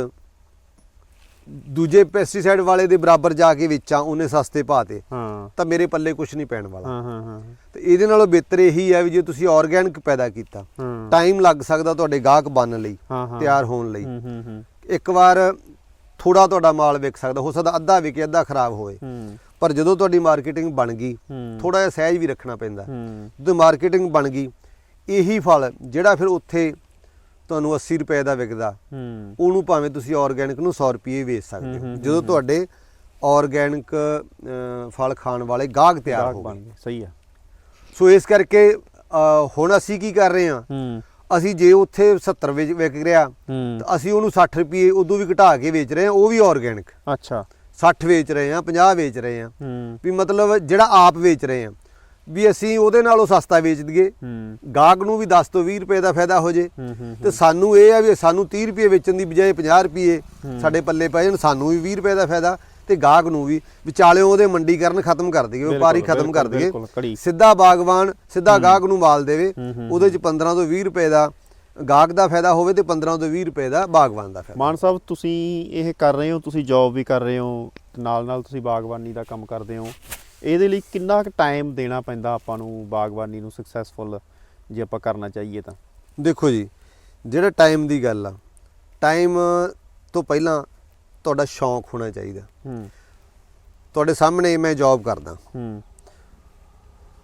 ਦੂਜੇ ਪੈਸਟੀਸਾਈਡ ਵਾਲੇ ਦੇ ਬਰਾਬਰ ਜਾ ਕੇ ਵੇਚਾਂ ਉਹਨੇ ਸਸਤੇ ਭਾਅ ਤੇ। ਹਾਂ। ਤਾਂ ਮੇਰੇ ਪੱਲੇ ਕੁਝ ਨਹੀਂ ਪੈਣ ਵਾਲਾ। ਹਾਂ ਹਾਂ ਹਾਂ। ਤੇ ਇਹਦੇ ਨਾਲੋਂ ਬਿਹਤਰ ਇਹੀ ਹੈ ਵੀ ਜੇ ਤੁਸੀਂ ਆਰਗੈਨਿਕ ਪੈਦਾ ਕੀਤਾ ਟਾਈਮ ਲੱਗ ਸਕਦਾ ਤੁਹਾਡੇ ਗਾਹਕ ਬਣਨ ਲਈ। ਤਿਆਰ ਹੋਣ ਲਈ। ਇੱਕ ਵਾਰ ਥੋੜਾ ਤੁਹਾਡਾ ਮਾਲ ਵਿਕ ਸਕਦਾ ਹੋ ਸਕਦਾ ਅੱਧਾ ਵਿਕੇ ਅੱਧਾ ਖਰਾਬ ਹੋਵੇ। ਪਰ ਜਦੋਂ ਤੁਹਾਡੀ ਮਾਰਕੀਟਿੰਗ ਬਣ ਗਈ। ਥੋੜਾ ਜਿਹਾ ਸਹਿਜ ਵੀ ਰੱਖਣਾ ਪੈਂਦਾ। ਜਦੋਂ ਮਾਰਕੀਟਿੰਗ ਬਣ ਗਈ ਇਹੀ ਫਲ ਜਿਹੜਾ ਫਿਰ ਉੱਥੇ ਤੁਹਾਨੂੰ 80 ਰੁਪਏ ਦਾ ਵਿਕਦਾ। ਹੂੰ। ਉਹਨੂੰ ਭਾਵੇਂ ਤੁਸੀਂ ਆਰਗੈਨਿਕ ਨੂੰ 100 ਰੁਪਏ ਵੇਚ ਸਕਦੇ ਹੂੰ, ਜਦੋਂ ਤੁਹਾਡੇ ਆਰਗੈਨਿਕ ਫਲ ਖਾਣ ਵਾਲੇ ਗਾਹਕ ਤਿਆਰ ਹੋ ਗਏ। ਸਹੀ ਆ। ਸੋ ਇਸ ਕਰਕੇ ਹੁਣ ਅਸੀਂ ਕੀ ਕਰ ਰਹੇ ਹਾਂ? ਹੂੰ। ਅਸੀਂ ਜੇ ਉੱਥੇ 70 ਵਿੱਚ ਵਿਕ ਰਿਹਾ ਤਾਂ ਅਸੀਂ ਉਹਨੂੰ 60 ਰੁਪਏ ਉਦੋਂ ਵੀ ਘਟਾ ਕੇ ਵੇਚ ਰਹੇ ਹਾਂ ਉਹ ਵੀ ਆਰਗੈਨਿਕ ਅੱਛਾ। 60 ਵੇਚ ਰਹੇ ਹਾਂ 50 ਵੇਚ ਰਹੇ ਹਾਂ। ਹੂੰ। ਵੀ ਮਤਲਬ ਜਿਹੜਾ ਆਪ ਵੇਚ ਰਹੇ ਹਾਂ। ਵੀ ਅਸੀਂ ਉਹਦੇ ਨਾਲੋਂ ਸਸਤਾ ਵੇਚ ਦਈਏ। ਹੂੰ। ਗਾਹਕ ਨੂੰ ਵੀ 10 ਤੋਂ 20 ਰੁਪਏ ਦਾ ਫਾਇਦਾ ਹੋ ਜੇ। ਤੇ ਸਾਨੂੰ ਇਹ ਆ ਵੀ ਸਾਨੂੰ 30 ਰੁਪਏ ਵੇਚਣ ਦੀ ਬਜਾਏ 50 ਰੁਪਏ ਸਾਡੇ ਪੱਲੇ ਪੈ ਜਾਣ ਸਾਨੂੰ ਵੀ 20 ਰੁਪਏ ਦਾ ਫਾਇਦਾ ਤੇ ਗਾਹਕ ਨੂੰ ਵੀ। ਵਿਚਾਲਿਓਂ ਉਹਦੇ ਮੰਡੀਕਰਨ ਖਤਮ ਕਰ ਦਈਏ ਵਪਾਰੀ ਖਤਮ ਕਰ ਦਈਏ। ਸਿੱਧਾ ਬਾਗਵਾਨ ਸਿੱਧਾ ਗਾਹਕ ਨੂੰ ਮਾਲ ਦੇਵੇ। ਉਹਦੇ ਚ 15 ਤੋਂ 20 ਰੁਪਏ ਦਾ ਗਾਹਕ ਦਾ ਫਾਇਦਾ ਹੋਵੇ ਤੇ 15 ਤੋਂ 20 ਰੁਪਏ ਦਾ ਬਾਗਵਾਨ ਦਾ ਫਾਇਦਾ। ਮਾਨ ਸਾਹਿਬ ਤੁਸੀਂ ਇਹ ਕਰ ਰਹੇ ਹੋ ਤੁਸੀਂ ਜੌਬ ਵੀ ਕਰ ਰਹੇ ਹੋ ਨਾਲ ਨਾਲ ਤੁਸੀਂ ਬਾਗਬਾਨੀ ਦਾ ਕੰਮ ਕਰਦੇ ਹੋ। ਇਹਦੇ ਲਈ ਕਿੰਨਾ ਕੁ ਟਾਈਮ ਦੇਣਾ ਪੈਂਦਾ ਆਪਾਂ ਨੂੰ ਬਾਗਬਾਨੀ ਨੂੰ ਸਕਸੈਸਫੁਲ ਜੇ ਆਪਾਂ ਕਰਨਾ ਚਾਹੀਏ ਤਾਂ? ਦੇਖੋ ਜੀ ਜਿਹੜਾ ਟਾਈਮ ਦੀ ਗੱਲ ਆ ਟਾਈਮ ਤੋਂ ਪਹਿਲਾਂ ਤੁਹਾਡਾ ਸ਼ੌਂਕ ਹੋਣਾ ਚਾਹੀਦਾ। ਹੂੰ। ਤੁਹਾਡੇ ਸਾਹਮਣੇ ਮੈਂ ਜੌਬ ਕਰਦਾ। ਹੂੰ।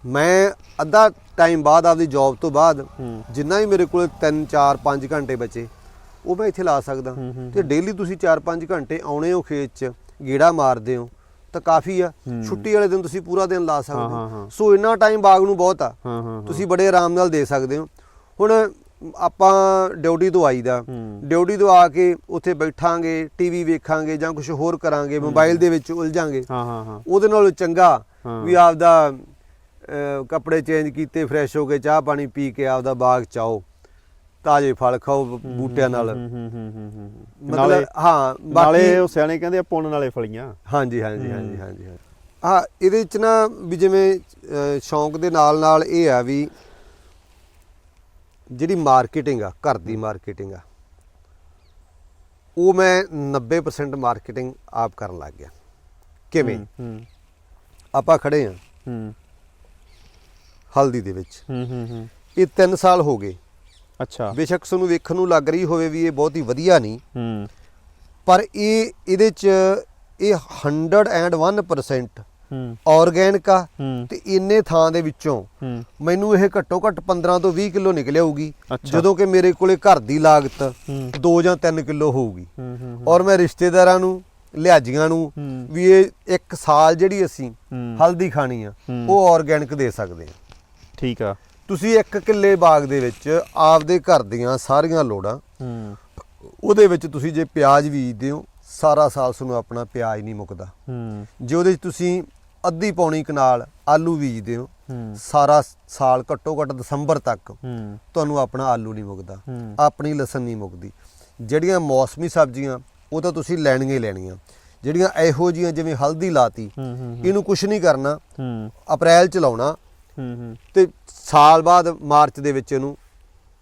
ਮੈਂ ਅੱਧਾ ਟਾਈਮ ਬਾਅਦ ਆਪਦੀ ਜੌਬ ਤੋਂ ਬਾਅਦ ਜਿੰਨਾ ਵੀ ਮੇਰੇ ਕੋਲ 3 4 5 ਘੰਟੇ ਬਚੇ ਉਹ ਮੈਂ ਇੱਥੇ ਲਾ ਸਕਦਾ। ਤੇ ਡੇਲੀ ਤੁਸੀਂ 4 5 ਘੰਟੇ ਆਉਣੇ ਹੋ ਖੇਤ 'ਚ ਗੇੜਾ ਮਾਰਦੇ ਹੋ। ਤਾਂ ਕਾਫੀ ਆ। ਛੁੱਟੀ ਵਾਲੇ ਦਿਨ ਤੁਸੀਂ ਪੂਰਾ ਦਿਨ ਲਾ ਸਕਦੇ ਹਾਂ। ਸੋ ਇੰਨਾ ਟਾਈਮ ਬਾਗ ਨੂੰ ਬਹੁਤ ਆ। ਤੁਸੀਂ ਬੜੇ ਆਰਾਮ ਨਾਲ ਦੇ ਸਕਦੇ ਹੋ। ਹੁਣ ਆਪਾਂ ਡਿਊਟੀ ਤੋਂ ਆਈਦਾ। ਡਿਊਟੀ ਤੋਂ ਆ ਕੇ ਉੱਥੇ ਬੈਠਾਂਗੇ ਟੀਵੀ ਵੇਖਾਂਗੇ ਜਾਂ ਕੁਝ ਹੋਰ ਕਰਾਂਗੇ ਮੋਬਾਈਲ ਦੇ ਵਿੱਚ ਉਲਝਾਂਗੇ। ਉਹਦੇ ਨਾਲੋਂ ਚੰਗਾ। ਵੀ ਆਪਦਾ ਕੱਪੜੇ ਚੇਂਜ ਕੀਤੇ ਫਰੈਸ਼ ਹੋ ਕੇ ਚਾਹ ਪਾਣੀ ਪੀ ਕੇ ਆਪਦਾ ਬਾਗ ਚਾਓ। ਤਾਜ਼ੇ ਫਲ ਖਾਓ ਬੂਟਿਆਂ ਨਾਲ। ਹੂੰ ਹੂੰ ਹੂੰ ਹੂੰ ਹੂੰ। ਮਤਲਬ ਨਾਲੇ ਹਾਂ ਨਾਲੇ ਉਹ ਸਿਆਣੇ ਕਹਿੰਦੇ ਆ ਪੁੰਨ ਨਾਲੇ ਫਲੀਆਂ। ਹਾਂਜੀ ਹਾਂਜੀ ਹਾਂਜੀ ਹਾਂਜੀ। ਹਾਂ ਇਹਦੇ ਵਿੱਚ ਨਾ ਵੀ ਜਿਵੇਂ ਸ਼ੌਂਕ ਦੇ ਨਾਲ ਨਾਲ ਇਹ ਆ ਵੀ ਜਿਹੜੀ ਮਾਰਕੀਟਿੰਗ ਆ ਘਰ ਦੀ ਮਾਰਕੀਟਿੰਗ ਆ ਉਹ ਮੈਂ 90% ਮਾਰਕੀਟਿੰਗ ਆਪ ਕਰਨ ਲੱਗ ਗਿਆ। ਕਿਵੇਂ? ਆਪਾਂ ਖੜੇ ਆ ਹੂੰ। ਹਲਦੀ ਦੇ ਵਿੱਚ। ਹੂੰ ਹੂੰ ਹੂੰ। ਇਹ 3 ਸਾਲ ਹੋ ਗਏ। ਅੱਛਾ। ਬੇਸ਼ੱਕ ਤੁਹਾਨੂੰ ਵੇਖਣ ਨੂੰ ਲੱਗ ਰਹੀ ਹੋਵੇ ਵੀ ਇਹ ਬਹੁਤੀ ਵਧੀਆ ਨਹੀਂ। ਹੂੰ। ਪਰ ਇਹ ਇਹਦੇ ਚ ਇਹ 101% ਹੂੰ। ਆਰਗੈਨਿਕ ਆ ਹੂੰ। ਤੇ ਇੰਨੇ ਥਾਂ ਦੇ ਵਿੱਚੋਂ ਹੂੰ। ਮੈਨੂੰ ਇਹ ਘੱਟੋ ਘੱਟ 15 ਤੋਂ 20 ਕਿਲੋ ਨਿਕਲ ਅੱਛਾ। ਜਦੋਂ ਕਿ ਮੇਰੇ ਕੋਲੇ ਘਰ ਦੀ ਲਾਗਤ ਹੂੰ। 2 ਜਾਂ 3 ਕਿਲੋ ਹੋਊਗੀ। ਹੂੰ ਹੂੰ ਔਰ ਮੈਂ ਰਿਸ਼ਤੇਦਾਰਾਂ ਨੂੰ ਲਿਆਜੀਆਂ ਨੂੰ ਹੂੰ। ਵੀ ਇਹ ਇੱਕ ਸਾਲ ਜਿਹੜੀ ਅਸੀਂ ਹੂੰ। ਹਲਦੀ ਖਾਣੀ ਆ ਹੂੰ। ਉਹ ਆਰਗੈਨਿਕ ਦੇ ਸਕਦੇ ਆ। ਠੀਕ ਆ। ਤੁਸੀਂ ਇੱਕ ਕਿੱਲੇ ਬਾਗ ਦੇ ਵਿੱਚ ਆਪਦੇ ਘਰ ਦੀਆਂ ਸਾਰੀਆਂ ਲੋੜਾਂ ਹੂੰ। ਉਹਦੇ ਵਿੱਚ ਤੁਸੀਂ ਜੇ ਪਿਆਜ਼ ਬੀਜਦੇ ਹੋ ਸਾਰਾ ਸਾਲ ਤੁਹਾਨੂੰ ਆਪਣਾ ਪਿਆਜ਼ ਨਹੀਂ ਮੁੱਕਦਾ। ਹੂੰ। ਜੇ ਉਹਦੇ ਵਿੱਚ ਤੁਸੀਂ ਅੱਧੀ ਪੌਣੀ ਕਨਾਲ ਆਲੂ ਬੀਜਦੇ ਹੋ ਹੂੰ। ਸਾਰਾ ਸਾਲ ਘੱਟੋ ਘੱਟ ਦਸੰਬਰ ਤੱਕ ਹੂੰ। ਤੁਹਾਨੂੰ ਆਪਣਾ ਆਲੂ ਨਹੀਂ ਮੁੱਕਦਾ। ਆਪਣੀ ਲਸਣ ਨਹੀਂ ਮੁੱਕਦੀ। ਜਿਹੜੀਆਂ ਮੌਸਮੀ ਸਬਜ਼ੀਆਂ ਉਹ ਤਾਂ ਤੁਸੀਂ ਲੈਣੀਆਂ ਹੀ ਲੈਣੀਆਂ। ਜਿਹੜੀਆਂ ਇਹੋ ਜੀਆਂ ਜਿਵੇਂ ਹਲਦੀ ਲਾਤੀ ਇਹਨੂੰ ਕੁਝ ਨਹੀਂ ਕਰਨਾ। ਅਪ੍ਰੈਲ ਚ ਲਾਉਣਾ ਹੂੰ ਹੂੰ। ਤੇ ਸਾਲ ਬਾਅਦ ਮਾਰਚ ਦੇ ਵਿੱਚ ਇਹਨੂੰ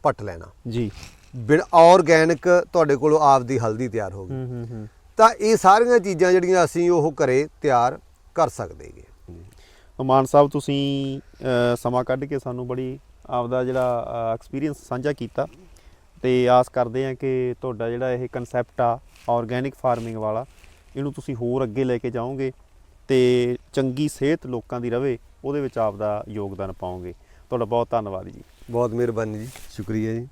ਪੱਟ ਲੈਣਾ। ਜੀ। ਬਿਨ ਆਰਗੈਨਿਕ ਤੁਹਾਡੇ ਕੋਲੋਂ ਆਪਦੀ ਹਲਦੀ ਤਿਆਰ ਹੋ ਗਈ। ਹੂੰ ਹੂੰ ਹੂੰ। ਤਾਂ ਇਹ ਸਾਰੀਆਂ ਚੀਜ਼ਾਂ ਜਿਹੜੀਆਂ ਅਸੀਂ ਉਹ ਘਰੇ ਤਿਆਰ ਕਰ ਸਕਦੇਗੇ ਮਾਨ ਸਾਹਿਬ ਤੁਸੀਂ ਸਮਾਂ ਕੱਢ ਕੇ ਸਾਨੂੰ ਬੜੀ ਆਪਦਾ ਜਿਹੜਾ ਐਕਸਪੀਰੀਅੰਸ ਸਾਂਝਾ ਕੀਤਾ ਤੇ ਆਸ ਕਰਦੇ ਹਾਂ ਕਿ ਤੁਹਾਡਾ ਜਿਹੜਾ ਇਹ ਕਨਸੈਪਟ ਆ ਆਰਗੇਨਿਕ ਫਾਰਮਿੰਗ ਵਾਲਾ ਇਹਨੂੰ ਤੁਸੀਂ ਹੋਰ ਅੱਗੇ ਲੈ ਕੇ ਜਾਓਗੇ। ਤੇ ਚੰਗੀ ਸਿਹਤ ਲੋਕਾਂ ਦੀ ਰਵੇ, ਉਹਦੇ ਵਿੱਚ ਆਪਦਾ ਯੋਗਦਾਨ ਪਾਓਗੇ। ਤੁਹਾਡਾ ਬਹੁਤ ਧੰਨਵਾਦ ਜੀ। ਬਹੁਤ ਮਿਹਰਬਾਨੀ ਜੀ। ਸ਼ੁਕਰੀਆ ਜੀ।